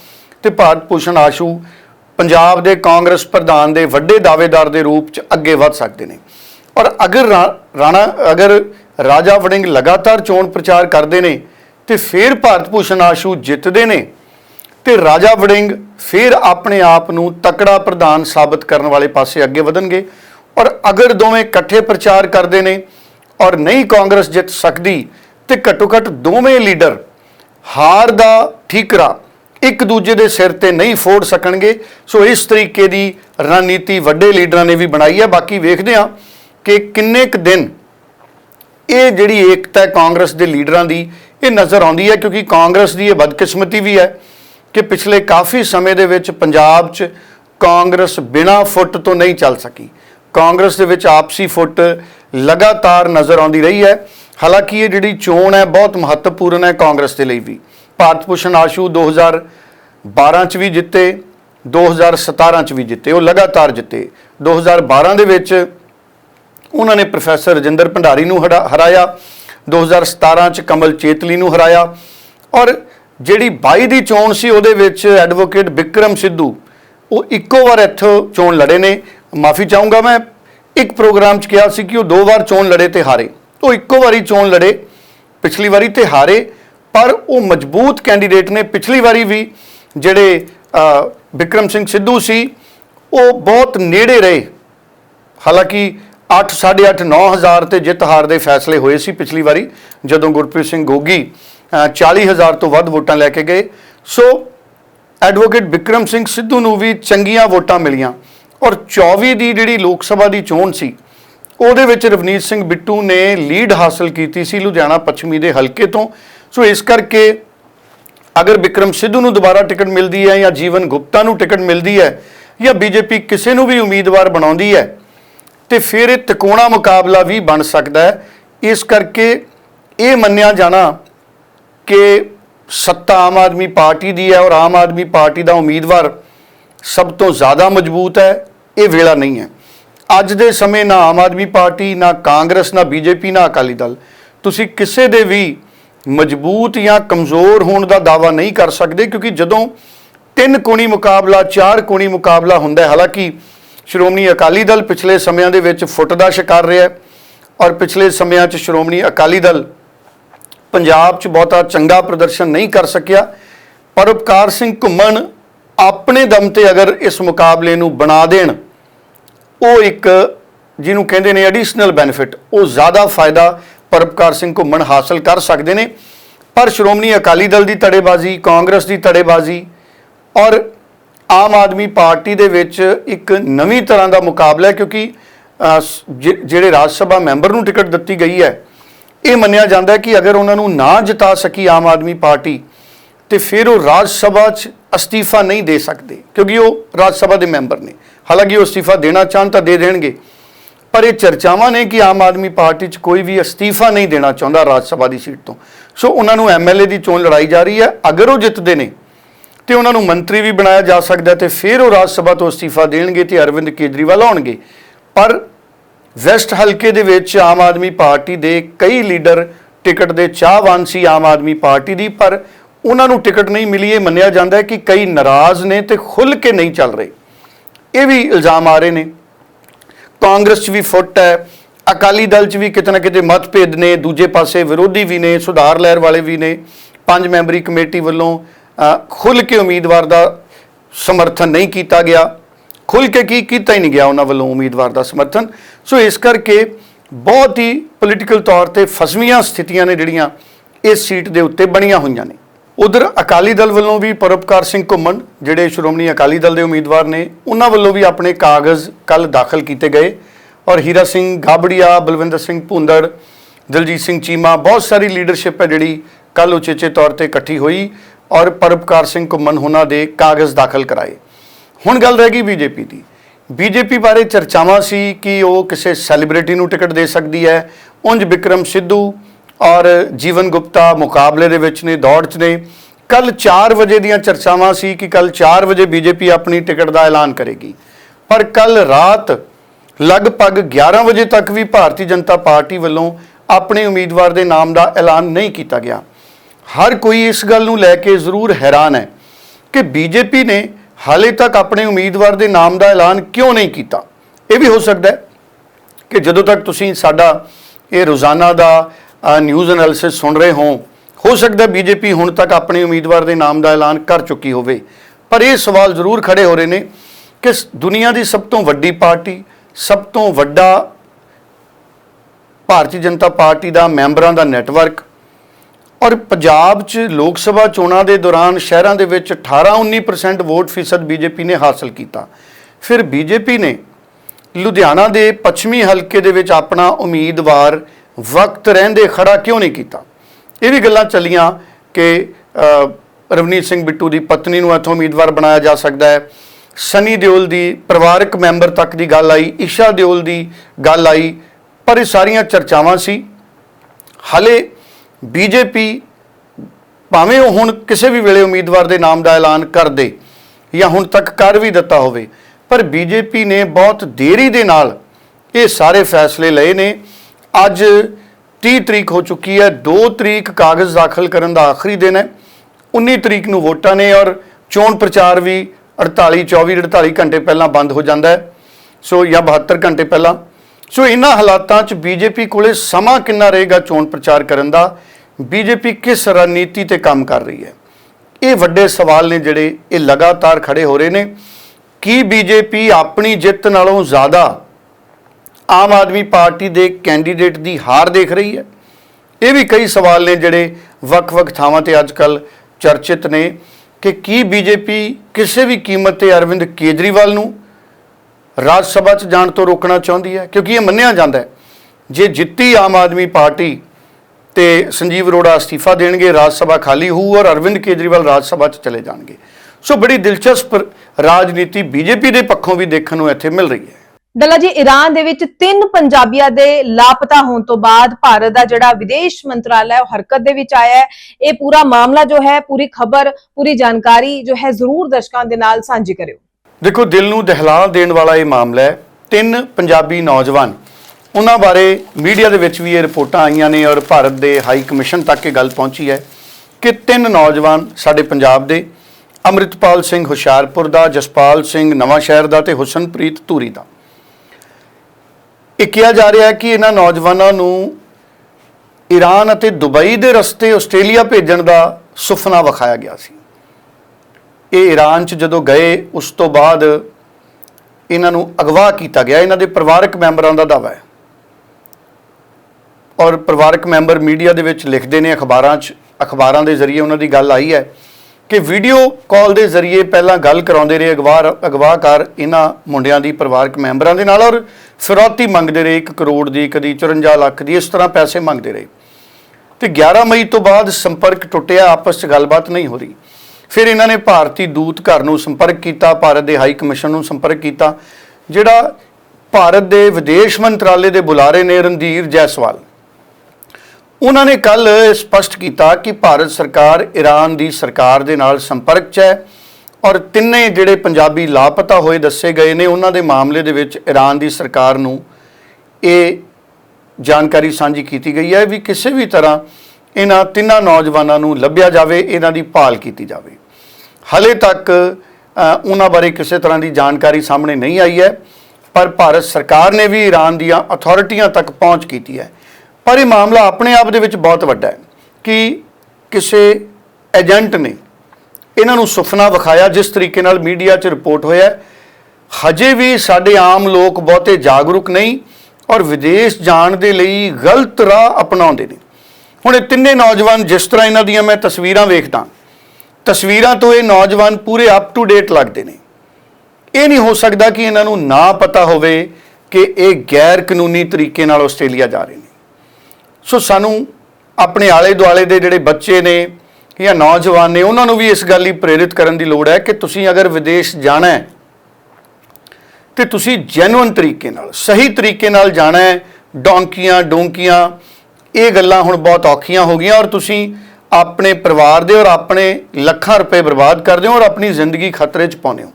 ਤੇ ਭਾਰਤ ਭੂਸ਼ਣ ਆਸ਼ੂ ਪੰਜਾਬ ਦੇ ਕਾਂਗਰਸ ਪ੍ਰਧਾਨ ਦੇ ਵੱਡੇ ਦਾਅਵੇਦਾਰ ਦੇ ਰੂਪ 'ਚ ਅੱਗੇ ਵੱਧ ਸਕਦੇ ਨੇ। ਔਰ ਅਗਰ ਰਾ- ਰਾਣਾ, ਅਗਰ ਰਾਜਾ ਵੜਿੰਗ ਲਗਾਤਾਰ ਚੋਣ ਪ੍ਰਚਾਰ ਕਰਦੇ ਨੇ, ਤੇ ਫਿਰ ਭਾਰਤ ਭੂਸ਼ਣ ਆਸ਼ੂ ਜਿੱਤਦੇ ਨੇ, ਤੇ ਰਾਜਾ ਵੜਿੰਗ ਫਿਰ ਆਪਣੇ ਆਪ ਨੂੰ ਤਕੜਾ ਪ੍ਰਧਾਨ ਸਾਬਤ ਕਰਨ ਵਾਲੇ ਪਾਸੇ ਅੱਗੇ ਵਧਣਗੇ। ਔਰ ਅਗਰ ਦੋਵੇਂ ਇਕੱਠੇ ਪ੍ਰਚਾਰ ਕਰਦੇ ਨੇ ਔਰ ਨਹੀਂ ਕਾਂਗਰਸ ਜਿੱਤ ਸਕਦੀ, ਤੇ ਘੱਟੋ ਘੱਟ ਦੋਵੇਂ ਲੀਡਰ ਹਾਰ ਦਾ ਠੀਕਰਾ ਇੱਕ ਦੂਜੇ ਦੇ ਸਿਰ ਤੇ ਨਹੀਂ ਫੋੜ ਸਕਣਗੇ। ਸੋ ਇਸ ਤਰੀਕੇ ਦੀ ਰਣਨੀਤੀ ਵੱਡੇ ਲੀਡਰਾਂ ਨੇ ਵੀ ਬਣਾਈ ਹੈ ਬਾਕੀ ਵੇਖਦੇ ਹਾਂ ਕਿ ਕਿੰਨੇ ਕੁ ਦਿਨ ਇਹ ਜਿਹੜੀ ਏਕਤਾ ਹੈ ਕਾਂਗਰਸ ਦੇ ਲੀਡਰਾਂ ਦੀ, ਇਹ ਨਜ਼ਰ ਆਉਂਦੀ ਹੈ, ਕਿਉਂਕਿ ਕਾਂਗਰਸ ਦੀ ਇਹ ਬਦਕਿਸਮਤੀ ਵੀ ਹੈ ਕਿ ਪਿਛਲੇ ਕਾਫੀ ਸਮੇਂ ਦੇ ਵਿੱਚ ਪੰਜਾਬ 'ਚ ਕਾਂਗਰਸ ਬਿਨਾਂ ਫੁੱਟ ਤੋਂ ਨਹੀਂ ਚੱਲ ਸਕੀ। ਕਾਂਗਰਸ ਦੇ ਵਿੱਚ ਆਪਸੀ ਫੁੱਟ ਲਗਾਤਾਰ ਨਜ਼ਰ ਆਉਂਦੀ ਰਹੀ ਹੈ। ਹਾਲਾਂਕਿ ਇਹ ਜਿਹੜੀ ਚੋਣ ਹੈ ਬਹੁਤ ਮਹੱਤਵਪੂਰਨ ਹੈ ਕਾਂਗਰਸ ਦੇ ਲਈ ਵੀ। ਭਾਰਤ ਭੂਸ਼ਣ ਆਸ਼ੂ 2012 ਚ ਵੀ ਜਿੱਤੇ 2017 ਚ ਵੀ ਜਿੱਤੇ, ਉਹ ਲਗਾਤਾਰ ਜਿੱਤੇ। 2012 ਦੇ ਵਿੱਚ ਉਹਨਾਂ ਨੇ ਪ੍ਰੋਫੈਸਰ ਰਜਿੰਦਰ ਭੰਡਾਰੀ ਨੂੰ ਹਰਾ- ਹਰਾਇਆ। 2017 ਚ ਕਮਲ ਚੇਤਲੀ ਨੂੰ ਹਰਾਇਆ। ਔਰ ਜਿਹੜੀ 22 ਦੀ ਚੋਣ ਸੀ, ਉਹਦੇ ਵਿੱਚ ਐਡਵੋਕੇਟ ਵਿਕਰਮ ਸਿੱਧੂ, ਉਹ ਇੱਕੋ ਵਾਰ ਇੱਥੋਂ ਚੋਣ ਲੜੇ ਨੇ। ਮਾਫੀ ਚਾਹੂੰਗਾ ਮੈਂ, ਇੱਕ ਪ੍ਰੋਗਰਾਮ 'ਚ ਕਿਹਾ ਸੀ ਕਿ ਉਹ ਦੋ ਵਾਰ ਚੋਣ ਲੜੇ ਤੇ ਹਾਰੇ। ਉਹ ਇੱਕੋ ਵਾਰੀ ਚੋਣ ਲੜੇ, ਪਿਛਲੀ ਵਾਰੀ ਤੇ ਹਾਰੇ। ਪਰ ਉਹ ਮਜ਼ਬੂਤ ਕੈਂਡੀਡੇਟ ਨੇ ਪਿਛਲੀ ਵਾਰੀ ਵੀ ਜਿਹੜੇ ਅ, ਵਿਕਰਮ ਸਿੰਘ ਸਿੱਧੂ ਸੀ ਉਹ ਬਹੁਤ ਨੇੜੇ ਰਹੇ। ਹਾਲਾਂਕਿ 8 8.5 9000 ਤੇ ਜਿੱਤ ਹਾਰ ਦੇ ਫੈਸਲੇ ਹੋਏ ਸੀ ਪਿਛਲੀ ਵਾਰੀ ਜਦੋਂ ਗੁਰਪ੍ਰੀਤ ਸਿੰਘ ਗੋਗੀ ਅ, 40000 ਤੋਂ ਵੱਧ ਵੋਟਾਂ ਲੈ ਕੇ ਗਏ। ਸੋ ਐਡਵੋਕੇਟ ਵਿਕਰਮ ਸਿੰਘ ਸਿੱਧੂ ਨੂੰ ਵੀ ਚੰਗੀਆਂ ਵੋਟਾਂ ਮਿਲੀਆਂ। ਔਰ 24 ਦੀ ਜਿਹੜੀ ਲੋਕ ਸਭਾ ਦੀ ਚੋਣ ਸੀ ਉਹਦੇ ਵਿੱਚ ਰਵਨੀਤ ਸਿੰਘ ਬਿੱਟੂ ਨੇ ਲੀਡ ਹਾਸਲ ਕੀਤੀ ਸੀ ਲੁਧਿਆਣਾ ਪੱਛਮੀ ਦੇ ਹਲਕੇ ਤੋਂ। ਸੋ ਇਸ ਕਰਕੇ ਅਗਰ ਵਿਕਰਮ ਸਿੱਧੂ ਨੂੰ ਦੁਬਾਰਾ ਟਿਕਟ ਮਿਲਦੀ ਹੈ ਜਾਂ ਜੀਵਨ ਗੁਪਤਾ ਨੂੰ ਟਿਕਟ ਮਿਲਦੀ ਹੈ ਜਾਂ ਬੀਜੇਪੀ ਕਿਸੇ ਨੂੰ ਵੀ ਉਮੀਦਵਾਰ ਬਣਾਉਂਦੀ ਹੈ, ਤੇ ਫਿਰ ਇਹ ਤਿਕੋਣਾ ਮੁਕਾਬਲਾ ਵੀ ਬਣ ਸਕਦਾ ਹੈ। ਇਸ ਕਰਕੇ ਇਹ ਮੰਨਿਆ ਜਾਣਾ ਕਿ ਸੱਤਾ ਆਮ ਆਦਮੀ ਪਾਰਟੀ ਦੀ ਹੈ ਔਰ ਆਮ ਆਦਮੀ ਪਾਰਟੀ ਦਾ ਉਮੀਦਵਾਰ ਸਭ ਤੋਂ ਜ਼ਿਆਦਾ ਮਜ਼ਬੂਤ ਹੈ, ਇਹ ਵੇਲਾ ਨਹੀਂ ਹੈ। ਅੱਜ ਦੇ ਸਮੇਂ ਨਾ ਆਮ ਆਦਮੀ ਪਾਰਟੀ, ਨਾ ਕਾਂਗਰਸ, ਨਾ ਬੀਜੇਪੀ, ਨਾ ਅਕਾਲੀ ਦਲ। ਤੁਸੀਂ ਕਿਸੇ ਦੇ ਵੀ ਮਜ਼ਬੂਤ ਜਾਂ ਕਮਜ਼ੋਰ ਹੋਣ ਦਾ ਦਾਵਾ ਨਹੀਂ ਕਰ ਸਕਦੇ, ਕਿਉਂਕਿ ਜਦੋਂ ਤਿੰਨ ਕੋਣੀ ਮੁਕਾਬਲਾ, ਚਾਰ ਕੋਣੀ ਮੁਕਾਬਲਾ ਹੁੰਦਾ ਹੈ, ਹਾਲਾਂਕਿ ਸ਼੍ਰੋਮਣੀ ਅਕਾਲੀ ਦਲ ਪਿਛਲੇ ਸਮਿਆਂ ਦੇ ਵਿੱਚ ਫੁੱਟ ਦਾ ਸ਼ਿਕਾਰ ਰਿਹਾ ਹੈ ਔਰ ਪਿਛਲੇ ਸਮਿਆਂ 'ਚ ਸ਼੍ਰੋਮਣੀ ਅਕਾਲੀ ਦਲ ਪੰਜਾਬ 'ਚ ਬਹੁਤਾ ਚੰਗਾ ਪ੍ਰਦਰਸ਼ਨ ਨਹੀਂ ਕਰ ਸਕਿਆ, ਪਰ ਉਪਕਾਰ ਸਿੰਘ ਘੁੰਮਣ ਆਪਣੇ ਦਮ ਤੇ ਅਗਰ ਇਸ ਮੁਕਾਬਲੇ ਨੂੰ ਬਣਾ ਦੇਣ, ਉਹ ਇੱਕ ਜਿਹਨੂੰ ਕਹਿੰਦੇ ਨੇ ਐਡੀਸ਼ਨਲ ਬੈਨੀਫਿਟ ਉਹ ਜ਼ਿਆਦਾ ਫਾਇਦਾ ਪਰਪਕਾਰ ਸਿੰਘ ਘੁੰਮਣ ਹਾਸਲ ਕਰ ਸਕਦੇ ਨੇ। ਪਰ ਸ਼੍ਰੋਮਣੀ ਅਕਾਲੀ ਦਲ ਦੀ ਤੜੇਬਾਜ਼ੀ, ਕਾਂਗਰਸ ਦੀ ਤੜੇਬਾਜ਼ੀ ਔਰ ਆਮ ਆਦਮੀ ਪਾਰਟੀ ਦੇ ਵਿੱਚ ਇੱਕ ਨਵੀਂ ਤਰ੍ਹਾਂ ਦਾ ਮੁਕਾਬਲਾ ਹੈ ਕਿਉਂਕਿ ਜਿਹੜੇ ਰਾਜ ਸਭਾ ਮੈਂਬਰ ਨੂੰ ਟਿਕਟ ਦਿੱਤੀ ਗਈ ਹੈ, ਇਹ ਮੰਨਿਆ ਜਾਂਦਾ ਹੈ ਕਿ ਅਗਰ ਉਹਨਾਂ ਨੂੰ ਨਾ ਜਿਤਾ ਸਕੀ ਆਮ ਆਦਮੀ ਪਾਰਟੀ, ਤੇ ਫਿਰ ਉਹ ਰਾਜ ਸਭਾ 'ਚ ਅਸਤੀਫਾ ਨਹੀਂ ਦੇ ਸਕਦੇ ਕਿਉਂਕਿ ਉਹ ਰਾਜ ਸਭਾ ਦੇ ਮੈਂਬਰ ਨੇ। ਹਾਲਾਂਕਿ ਉਹ ਅਸਤੀਫਾ ਦੇਣਾ ਚਾਹਣ ਤਾਂ ਦੇ ਦੇਣਗੇ। ਪਰ ਇਹ ਚਰਚਾਵਾਂ ਨੇ ਕਿ ਆਮ ਆਦਮੀ ਪਾਰਟੀ 'ਚ ਕੋਈ ਵੀ ਅਸਤੀਫਾ ਨਹੀਂ ਦੇਣਾ ਚਾਹੁੰਦਾ ਰਾਜ ਸਭਾ ਦੀ ਸੀਟ ਤੋਂ। ਸੋ ਉਹਨਾਂ ਨੂੰ ਐਮਐਲਏ ਦੀ ਚੋਣ ਲੜਾਈ ਜਾ ਰਹੀ ਹੈ। ਅਗਰ ਉਹ ਜਿੱਤਦੇ ਨੇ, ਤੇ ਉਹਨਾਂ ਨੂੰ ਮੰਤਰੀ ਵੀ ਬਣਾਇਆ ਜਾ ਸਕਦਾ ਹੈ ਤੇ ਫਿਰ ਉਹ ਰਾਜ ਸਭਾ ਤੋਂ ਅਸਤੀਫਾ ਦੇਣਗੇ ਤੇ ਅਰਵਿੰਦ ਕੇਜਰੀਵਾਲ ਆਉਣਗੇ। ਪਰ ਵੈਸਟ ਹਲਕੇ ਦੇ ਵਿੱਚ ਆਮ ਆਦਮੀ ਪਾਰਟੀ ਦੇ ਕਈ ਲੀਡਰ ਟਿਕਟ ਦੇ ਚਾਹਵਾਨ ਸੀ ਆਮ ਆਦਮੀ ਪਾਰਟੀ ਦੀ, ਪਰ ਉਹਨਾਂ ਨੂੰ ਟਿਕਟ ਨਹੀਂ ਮਿਲੀ। ਇਹ ਮੰਨਿਆ ਜਾਂਦਾ ਹੈ ਕਿ ਕਈ ਨਾਰਾਜ਼ ਨੇ ਤੇ ਖੁੱਲ ਕੇ ਨਹੀਂ ਚੱਲ ਰਹੇ। ਇਹ ਵੀ ਇਲਜ਼ਾਮ ਆ ਰਹੇ ਨੇ। ਕਾਂਗਰਸ 'ਚ ਵੀ ਫੁੱਟ ਹੈ ਅਕਾਲੀ ਦਲ 'ਚ ਵੀ ਕਿਤੇ ਨਾ ਕਿਤੇ ਮਤਭੇਦ ਨੇ ਦੂਜੇ ਪਾਸੇ ਵਿਰੋਧੀ ਵੀ ਨੇ ਸੁਧਾਰ ਲਹਿਰ ਵਾਲੇ ਵੀ ਨੇ ਪੰਜ ਮੈਂਬਰੀ ਕਮੇਟੀ ਵੱਲੋਂ ਅ, ਖੁੱਲ ਕੇ ਉਮੀਦਵਾਰ ਦਾ ਸਮਰਥਨ ਨਹੀਂ ਕੀਤਾ ਗਿਆ। ਖੁੱਲ ਕੇ ਕੀ ਕੀਤਾ ਹੀ ਨਹੀਂ ਗਿਆ ਉਹਨਾਂ ਵੱਲੋਂ ਉਮੀਦਵਾਰ ਦਾ ਸਮਰਥਨ? ਸੋ ਇਸ ਕਰਕੇ ਬਹੁਤ ਹੀ ਪੋਲੀਟੀਕਲ ਤੌਰ ਤੇ ਫਸਵੀਆਂ ਸਥਿਤੀਆਂ ਨੇ ਜਿਹੜੀਆਂ ਇਸ ਸੀਟ ਦੇ ਉੱਤੇ ਬਣੀਆਂ ਹੋਈਆਂ ਨੇ। ਉਧਰ ਅਕਾਲੀ ਦਲ ਵੱਲੋਂ ਵੀ ਪਰਪਕਾਰ ਸਿੰਘ ਘੁੰਮਣ, ਜਿਹੜੇ ਸ਼੍ਰੋਮਣੀ ਅਕਾਲੀ ਦਲ ਦੇ ਉਮੀਦਵਾਰ ਨੇ, ਉਹਨਾਂ ਵੱਲੋਂ ਵੀ ਆਪਣੇ ਕਾਗਜ਼ ਕੱਲ ਦਾਖਲ ਕੀਤੇ ਗਏ। ਔਰ ਹੀਰਾ ਸਿੰਘ ਗਾਬੜੀਆ, ਬਲਵਿੰਦਰ ਸਿੰਘ ਭੁੰਦੜ, ਦਲਜੀਤ ਸਿੰਘ ਚੀਮਾ, ਬਹੁਤ ਸਾਰੀ ਲੀਡਰਸ਼ਿਪ ਹੈ ਜਿਹੜੀ ਕੱਲ ਉਚੇਚੇ ਤੌਰ ਤੇ ਇਕੱਠੀ ਹੋਈ ਔਰ ਪਰਪਕਾਰ ਸਿੰਘ ਘੁੰਮਣ ਉਹਨਾਂ ਦੇ ਕਾਗਜ਼ ਦਾਖਲ ਕਰਾਏ। ਹੁਣ ਗੱਲ ਰਹਿ ਗਈ ਬੀਜੇਪੀ ਦੀ। ਬੀਜੇਪੀ ਬਾਰੇ ਚਰਚਾਵਾਂ ਸੀ ਕਿ ਉਹ ਕਿਸੇ ਸੈਲੀਬ੍ਰਿਟੀ ਨੂੰ ਟਿਕਟ ਦੇ ਸਕਦੀ ਹੈ। ਉਂਝ ਵਿਕਰਮ ਸਿੱਧੂ ਔਰ ਜੀਵਨ ਗੁਪਤਾ ਮੁਕਾਬਲੇ ਦੇ ਵਿੱਚ ਨੇ, ਦੌੜ 'ਚ ਨੇ। ਕੱਲ 4 ਵਜੇ ਦੀਆਂ ਚਰਚਾਵਾਂ ਸੀ ਕਿ ਕੱਲ 4 ਵਜੇ ਬੀਜੇਪੀ ਆਪਣੀ ਟਿਕਟ ਦਾ ਐਲਾਨ ਕਰੇਗੀ। ਪਰ ਕੱਲ ਰਾਤ ਲਗਭਗ 11 ਵਜੇ ਤੱਕ ਵੀ ਭਾਰਤੀ ਜਨਤਾ ਪਾਰਟੀ ਵੱਲੋਂ ਆਪਣੇ ਉਮੀਦਵਾਰ ਦੇ ਨਾਮ ਦਾ ਐਲਾਨ ਨਹੀਂ ਕੀਤਾ ਗਿਆ। ਹਰ ਕੋਈ ਇਸ ਗੱਲ ਨੂੰ ਲੈ ਕੇ ਜ਼ਰੂਰ ਹੈਰਾਨ ਹੈ ਕਿ ਬੀਜੇਪੀ ਨੇ ਹਾਲੇ ਤੱਕ ਆਪਣੇ ਉਮੀਦਵਾਰ ਦੇ ਨਾਮ ਦਾ ਐਲਾਨ ਕਿਉਂ ਨਹੀਂ ਕੀਤਾ। ਇਹ ਵੀ ਹੋ ਸਕਦਾ ਹੈ ਕਿ ਜਦੋਂ ਤੱਕ ਤੁਸੀਂ ਸਾਡਾ ਇਹ ਰੋਜ਼ਾਨਾ ਦਾ ਨਿਊਜ਼ ਐਨਾਲਿਸਿਸ ਸੁਣ ਰਹੇ ਹੋ। ਹੋ ਸਕਦਾ ਬੀਜੇਪੀ ਹੁਣ ਤੱਕ ਆਪਣੇ ਉਮੀਦਵਾਰ ਦੇ ਨਾਮ ਦਾ ਐਲਾਨ ਕਰ ਚੁੱਕੀ ਹੋਵੇ। ਪਰ ਇਹ ਸਵਾਲ ਜ਼ਰੂਰ ਖੜੇ ਹੋ ਰਹੇ ਨੇ ਕਿ ਦੁਨੀਆ ਦੀ ਸਭ ਤੋਂ ਵੱਡੀ ਪਾਰਟੀ, ਸਭ ਤੋਂ ਵੱਡਾ ਭਾਰਤੀ ਜਨਤਾ ਪਾਰਟੀ ਦਾ ਮੈਂਬਰਾਂ ਦਾ ਨੈਟਵਰਕ ਔਰ ਪੰਜਾਬ 'ਚ ਲੋਕ ਸਭਾ ਚੋਣਾਂ ਦੇ ਦੌਰਾਨ ਸ਼ਹਿਰਾਂ ਦੇ ਵਿੱਚ 18-19% ਵੋਟ ਫੀਸਦ ਬੀਜੇਪੀ ਨੇ ਹਾਸਲ ਕੀਤਾ। ਫਿਰ ਬੀਜੇਪੀ ਨੇ ਲੁਧਿਆਣਾ ਦੇ ਪੱਛਮੀ ਹਲਕੇ ਦੇ ਵਿੱਚ ਆਪਣਾ ਉਮੀਦਵਾਰ ਵਕਤ ਰਹਿੰਦੇ ਖੜਾ ਕਿਉਂ ਨਹੀਂ ਕੀਤਾ? ਇਹ ਵੀ ਗੱਲਾਂ ਚੱਲੀਆਂ ਕਿ ਰਵਨੀਤ ਸਿੰਘ ਬਿੱਟੂ ਦੀ ਪਤਨੀ ਨੂੰ ਇੱਥੋਂ ਉਮੀਦਵਾਰ ਬਣਾਇਆ ਜਾ ਸਕਦਾ ਹੈ। ਸਨੀ ਦਿਓਲ ਦੀ ਪਰਿਵਾਰਕ ਮੈਂਬਰ ਤੱਕ ਦੀ ਗੱਲ ਆਈ, ਈਸ਼ਾ ਦਿਓਲ ਦੀ ਗੱਲ ਆਈ, ਪਰ ਇਹ ਸਾਰੀਆਂ ਚਰਚਾਵਾਂ ਸੀ। ਹਲੇ ਬੀਜੇਪੀ ਭਾਵੇਂ ਉਹ ਹੁਣ ਕਿਸੇ ਵੀ ਵੇਲੇ ਉਮੀਦਵਾਰ ਦੇ ਨਾਮ ਦਾ ਐਲਾਨ ਕਰ ਦੇ ਜਾਂ ਹੁਣ ਤੱਕ ਕਰ ਵੀ ਦਿੱਤਾ ਹੋਵੇ, ਪਰ ਬੀਜੇਪੀ ਨੇ ਬਹੁਤ ਦੇਰੀ ਦੇ ਨਾਲ ਇਹ ਸਾਰੇ ਫੈਸਲੇ ਲਏ ਨੇ। ਅੱਜ 30 ਤਰੀਕ ਹੋ ਚੁੱਕੀ ਹੈ। 2 ਤਰੀਕ ਕਾਗਜ਼ ਦਾਖਲ ਕਰਨ ਦਾ ਆਖਰੀ ਦਿਨ ਹੈ। 19 ਤਰੀਕ ਨੂੰ ਵੋਟਾਂ ਨੇ ਔਰ ਚੋਣ ਪ੍ਰਚਾਰ ਵੀ 48 24 48 ਘੰਟੇ ਪਹਿਲਾਂ ਬੰਦ ਹੋ ਜਾਂਦਾ ਹੈ। ਸੋ ਜਾਂ 72 ਘੰਟੇ ਪਹਿਲਾਂ। ਸੋ ਇਹਨਾਂ ਹਾਲਾਤਾਂ 'ਚ ਬੀਜੇਪੀ ਕੋਲੇ ਸਮਾਂ ਕਿੰਨਾ ਰਹੇਗਾ ਚੋਣ ਪ੍ਰਚਾਰ ਕਰਨ ਦਾ? ਬੀਜੇਪੀ ਕਿਸ ਰਣਨੀਤੀ ਤੇ ਕੰਮ ਕਰ ਰਹੀ ਹੈ? ਇਹ ਵੱਡੇ ਸਵਾਲ ਨੇ ਜਿਹੜੇ ਇਹ ਲਗਾਤਾਰ ਖੜੇ ਹੋ ਰਹੇ ਨੇ। ਕੀ ਬੀਜੇਪੀ ਆਪਣੀ ਜਿੱਤ ਨਾਲੋਂ ਜ਼ਿਆਦਾ ਆਮ ਆਦਮੀ ਪਾਰਟੀ ਦੇ ਕੈਂਡੀਡੇਟ ਦੀ ਹਾਰ ਦੇਖ ਰਹੀ ਹੈ। ਇਹ ਵੀ ਕਈ ਸਵਾਲ ਨੇ ਜਿਹੜੇ ਵੱਖ-ਵੱਖ ਥਾਵਾਂ ਤੇ ਅੱਜਕੱਲ ਚਰਚਿਤ ਨੇ ਕਿ ਕੀ ਬੀਜੇਪੀ ਕਿਸੇ ਵੀ ਕੀਮਤ ਤੇ ਅਰਵਿੰਦ ਕੇਜਰੀਵਾਲ ਨੂੰ ਰਾਜ ਸਭਾ 'ਚ ਜਾਣ ਤੋਂ ਰੋਕਣਾ ਚਾਹੁੰਦੀ ਹੈ? ਕਿਉਂਕਿ ਇਹ ਮੰਨਿਆ ਜਾਂਦਾ ਹੈ, ਜੇ ਜਿੱਤੀ ਆਮ ਆਦਮੀ ਪਾਰਟੀ ਤੇ ਸੰਜੀਵ ਅਰੋੜਾ ਅਸਤੀਫਾ ਦੇਣਗੇ, ਰਾਜ ਸਭਾ ਖਾਲੀ ਹੋਊ ਔਰ ਅਰਵਿੰਦ ਕੇਜਰੀਵਾਲ ਰਾਜ ਸਭਾ 'ਚ ਚਲੇ ਜਾਣਗੇ। ਸੋ ਬੜੀ ਦਿਲਚਸਪ ਰਾਜਨੀਤੀ ਬੀਜੇਪੀ ਦੇ ਪੱਖੋਂ ਵੀ ਦੇਖਣ ਨੂੰ ਇੱਥੇ ਮਿਲ ਰਹੀ ਹੈ। ਡੱਲਾ ਜੀ ਈਰਾਨ ਦੇ ਵਿੱਚ ਤਿੰਨ ਪੰਜਾਬੀਆਂ ਦੇ ਲਾਪਤਾ ਹੋਣ ਤੋਂ ਬਾਅਦ ਭਾਰਤ ਦਾ ਜਿਹੜਾ ਵਿਦੇਸ਼ ਮੰਤਰਾਲਾ ਹੈ, ਉਹ ਹਰਕਤ ਦੇ ਵਿੱਚ ਆਇਆ ਹੈ। ਇਹ ਪੂਰਾ ਮਾਮਲਾ ਜੋ ਹੈ, ਪੂਰੀ ਖਬਰ, ਪੂਰੀ ਜਾਣਕਾਰੀ ਜੋ ਹੈ, ਜ਼ਰੂਰ ਦਰਸ਼ਕਾਂ ਦੇ ਨਾਲ ਸਾਂਝੀ ਕਰਿਓ। ਦੇਖੋ, ਦਿਲ ਨੂੰ ਦਹਿਲਾ ਦੇਣ ਵਾਲਾ ਇਹ ਮਾਮਲਾ ਹੈ। ਤਿੰਨ ਪੰਜਾਬੀ ਨੌਜਵਾਨ, ਉਹਨਾਂ ਬਾਰੇ ਮੀਡੀਆ ਦੇ ਵਿੱਚ ਵੀ ਇਹ ਰਿਪੋਰਟਾਂ ਆਈਆਂ ਨੇ ਔਰ ਭਾਰਤ ਦੇ ਹਾਈ ਕਮਿਸ਼ਨ ਤੱਕ ਇਹ ਗੱਲ ਪਹੁੰਚੀ ਹੈ ਕਿ ਤਿੰਨ ਨੌਜਵਾਨ ਸਾਡੇ ਪੰਜਾਬ ਦੇ, ਅੰਮ੍ਰਿਤਪਾਲ ਸਿੰਘ ਹੁਸ਼ਿਆਰਪੁਰ ਦਾ, ਜਸਪਾਲ ਸਿੰਘ ਨਵਾਂ ਸ਼ਹਿਰ ਦਾ ਤੇ ਹੁਸਨਪ੍ਰੀਤ ਧੂਰੀ ਦਾ। ਇਹ ਕਿਹਾ ਜਾ ਰਿਹਾ ਹੈ ਕਿ ਇਹਨਾਂ ਨੌਜਵਾਨਾਂ ਨੂੰ ਈਰਾਨ ਅਤੇ ਦੁਬਈ ਦੇ ਰਸਤੇ ਆਸਟ੍ਰੇਲੀਆ ਭੇਜਣ ਦਾ ਸੁਪਨਾ ਵਿਖਾਇਆ ਗਿਆ ਸੀ। ਇਹ ਈਰਾਨ 'ਚ ਜਦੋਂ ਗਏ, ਉਸ ਤੋਂ ਬਾਅਦ ਇਹਨਾਂ ਨੂੰ ਅਗਵਾ ਕੀਤਾ ਗਿਆ। ਇਹਨਾਂ ਦੇ ਪਰਿਵਾਰਕ ਮੈਂਬਰਾਂ ਦਾ ਦਾਅਵਾ ਹੈ। ਔਰ ਪਰਿਵਾਰਕ ਮੈਂਬਰ ਮੀਡੀਆ ਦੇ ਵਿੱਚ ਲਿਖਦੇ ਨੇ ਅਖਬਾਰਾਂ 'ਚ, ਅਖਬਾਰਾਂ ਦੇ ਜ਼ਰੀਏ ਉਹਨਾਂ ਦੀ ਗੱਲ ਆਈ ਹੈ ਕਿ ਵੀਡੀਓ ਕਾਲ ਦੇ ਜ਼ਰੀਏ ਪਹਿਲਾਂ ਗੱਲ ਕਰਾਉਂਦੇ ਰਹੇ ਅਗਵਾਰ ਅਗਵਾਕਾਰ ਇਹਨਾਂ ਮੁੰਡਿਆਂ ਦੀ ਪਰਿਵਾਰਕ ਮੈਂਬਰਾਂ ਦੇ ਨਾਲ ਔਰ ਫਿਰੌਤੀ ਮੰਗਦੇ ਰਹੇ 1 ਕਰੋੜ ਦੀ ਕਦੀ 54 ਲੱਖ ਦੀ, ਇਸ ਤਰ੍ਹਾਂ ਪੈਸੇ ਮੰਗਦੇ ਰਹੇ। ਤੇ 11 ਮਈ ਤੋਂ ਬਾਅਦ ਸੰਪਰਕ ਟੁੱਟਿਆ, ਆਪਸ 'ਚ ਗੱਲਬਾਤ ਨਹੀਂ ਹੋ ਰਹੀ। ਫਿਰ ਇਹਨਾਂ ਨੇ ਭਾਰਤੀ ਦੂਤ ਘਰ ਨੂੰ ਸੰਪਰਕ ਕੀਤਾ, ਭਾਰਤ ਦੇ ਹਾਈ ਕਮਿਸ਼ਨ ਨੂੰ ਸੰਪਰਕ ਕੀਤਾ, ਜਿਹੜਾ ਭਾਰਤ ਦੇ ਵਿਦੇਸ਼ ਮੰਤਰਾਲੇ ਦੇ ਬੁਲਾਰੇ ਨੇ ਰਣਧੀਰ ਜੈਸਵਾਲ। ਉਹਨਾਂ ਨੇ ਕੱਲ ਸਪਸ਼ਟ ਕੀਤਾ ਕਿ ਭਾਰਤ ਸਰਕਾਰ ਈਰਾਨ ਦੀ ਸਰਕਾਰ ਦੇ ਨਾਲ ਸੰਪਰਕ 'ਚ ਹੈ ਔਰ ਤਿੰਨੇ ਜਿਹੜੇ ਪੰਜਾਬੀ ਲਾਪਤਾ ਹੋਏ ਦੱਸੇ ਗਏ ਨੇ, ਉਹਨਾਂ ਦੇ ਮਾਮਲੇ ਦੇ ਵਿੱਚ ਈਰਾਨ ਦੀ ਸਰਕਾਰ ਨੂੰ ਇਹ ਜਾਣਕਾਰੀ ਸਾਂਝੀ ਕੀਤੀ ਗਈ ਹੈ ਵੀ ਕਿਸੇ ਵੀ ਤਰ੍ਹਾਂ ਇਹਨਾਂ ਤਿੰਨਾਂ ਨੌਜਵਾਨਾਂ ਨੂੰ ਲੱਭਿਆ ਜਾਵੇ, ਇਹਨਾਂ ਦੀ ਭਾਲ ਕੀਤੀ ਜਾਵੇ। ਹਲੇ ਤੱਕ ਉਹਨਾਂ ਬਾਰੇ ਕਿਸੇ ਤਰ੍ਹਾਂ ਦੀ ਜਾਣਕਾਰੀ ਸਾਹਮਣੇ ਨਹੀਂ ਆਈ ਹੈ, ਪਰ ਭਾਰਤ ਸਰਕਾਰ ਨੇ ਵੀ ਈਰਾਨ ਦੀਆਂ ਅਥਾਰਟੀਆਂ ਤੱਕ ਪਹੁੰਚ ਕੀਤੀ ਹੈ। ਪਰ ਇਹ ਮਾਮਲਾ ਆਪਣੇ ਆਪ ਦੇ ਵਿੱਚ ਬਹੁਤ ਵੱਡਾ ਹੈ ਕਿ ਕਿਸੇ ਏਜੰਟ ਨੇ ਇਹਨਾਂ ਨੂੰ ਸੁਪਨਾ ਵਿਖਾਇਆ, ਜਿਸ ਤਰੀਕੇ ਨਾਲ ਮੀਡੀਆ 'ਚ ਰਿਪੋਰਟ ਹੋਇਆ ਹਜੇ ਵੀ ਸਾਡੇ ਆਮ ਲੋਕ ਬਹੁਤੇ ਜਾਗਰੂਕ ਨਹੀਂ ਔਰ ਵਿਦੇਸ਼ ਜਾਣ ਦੇ ਲਈ ਗਲਤ ਰਾਹ ਅਪਣਾਉਂਦੇ ਨੇ। ਹੁਣ ਇਹ ਤਿੰਨੇ ਨੌਜਵਾਨ ਜਿਸ ਤਰ੍ਹਾਂ ਇਹਨਾਂ ਦੀਆਂ ਮੈਂ ਤਸਵੀਰਾਂ ਵੇਖਦਾ, ਤਸਵੀਰਾਂ ਤੋਂ ਇਹ ਨੌਜਵਾਨ ਪੂਰੇ ਅਪ ਟੂ ਡੇਟ ਲੱਗਦੇ ਨੇ। ਇਹ ਨਹੀਂ ਹੋ ਸਕਦਾ ਕਿ ਇਹਨਾਂ ਨੂੰ ਨਾ ਪਤਾ ਹੋਵੇ ਕਿ ਇਹ ਗੈਰ ਕਾਨੂੰਨੀ ਤਰੀਕੇ ਨਾਲ ਆਸਟ੍ਰੇਲੀਆ ਜਾ ਰਹੇ ਨੇ। ਸੋ ਸਾਨੂੰ ਆਪਣੇ ਆਲੇ ਦੁਆਲੇ ਦੇ ਜਿਹੜੇ ਬੱਚੇ ਨੇ ਜਾਂ ਨੌਜਵਾਨ ਨੇ, ਉਹਨਾਂ ਨੂੰ ਵੀ ਇਸ ਗੱਲ ਲਈ ਪ੍ਰੇਰਿਤ ਕਰਨ ਦੀ ਲੋੜ ਹੈ ਕਿ ਤੁਸੀਂ ਅਗਰ ਵਿਦੇਸ਼ ਜਾਣਾ ਹੈ, ਤੇ ਤੁਸੀਂ ਜੈਨੂਇਨ ਤਰੀਕੇ ਨਾਲ, ਸਹੀ ਤਰੀਕੇ ਨਾਲ ਜਾਣਾ ਹੈ, ਡੌਂਕੀਆਂ, ਡੋਂਕੀਆਂ, ਇਹ ਗੱਲਾਂ ਹੁਣ ਬਹੁਤ ਔਖੀਆਂ ਹੋ ਗਈਆਂ ਔਰ ਤੁਸੀਂ ਆਪਣੇ ਪਰਿਵਾਰ ਦੇ ਔਰ ਆਪਣੇ ਲੱਖਾਂ ਰੁਪਏ ਬਰਬਾਦ ਕਰਦੇ ਹੋ ਔਰ ਆਪਣੀ ਜ਼ਿੰਦਗੀ ਖਤਰੇ 'ਚ ਪਾਉਂਦੇ ਹੋ।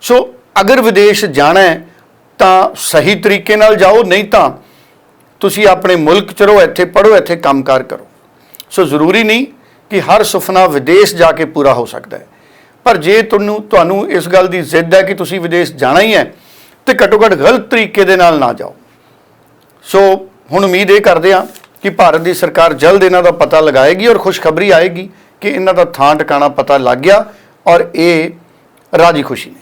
ਸੋ ਅਗਰ ਵਿਦੇਸ਼ ਜਾਣਾ ਹੈ, ਤਾਂ ਸਹੀ ਤਰੀਕੇ ਨਾਲ ਜਾਓ, ਨਹੀਂ ਤਾਂ ਤੁਸੀਂ ਆਪਣੇ ਮੁਲਕ 'ਚ ਰਹੋ, ਇੱਥੇ ਪੜੋ ਇੱਥੇ ਕੰਮਕਾਰ ਕਰੋ। ਸੋ ਜ਼ਰੂਰੀ ਨਹੀਂ ਕਿ ਹਰ ਸੁਪਨਾ ਵਿਦੇਸ਼ ਜਾ ਕੇ ਪੂਰਾ ਹੋ ਸਕਦਾ ਹੈ। ਪਰ ਜੇ ਤੁਹਾਨੂੰ ਤੁਹਾਨੂੰ ਇਸ ਗੱਲ ਦੀ ਜ਼ਿੱਦ ਹੈ ਕਿ ਤੁਸੀਂ ਵਿਦੇਸ਼ ਜਾਣਾ ਹੀ ਹੈ, ਤੇ ਘੱਟੋ ਘੱਟ ਗਲਤ ਤਰੀਕੇ ਦੇ ਨਾਲ ਨਾ ਜਾਓ। ਸੋ ਹੁਣ ਉਮੀਦ ਇਹ ਕਰਦੇ ਹਾਂ ਕਿ ਭਾਰਤ ਦੀ ਸਰਕਾਰ ਜਲਦ ਇਹਨਾਂ ਦਾ ਪਤਾ ਲਗਾਏਗੀ ਔਰ ਖੁਸ਼ਖਬਰੀ ਆਏਗੀ ਕਿ ਇਹਨਾਂ ਦਾ ਥਾਂ ਟਿਕਾਣਾ ਪਤਾ ਲੱਗ ਗਿਆ ਔਰ ਇਹ ਰਾਜੀ ਖੁਸ਼ੀ ਨੇ।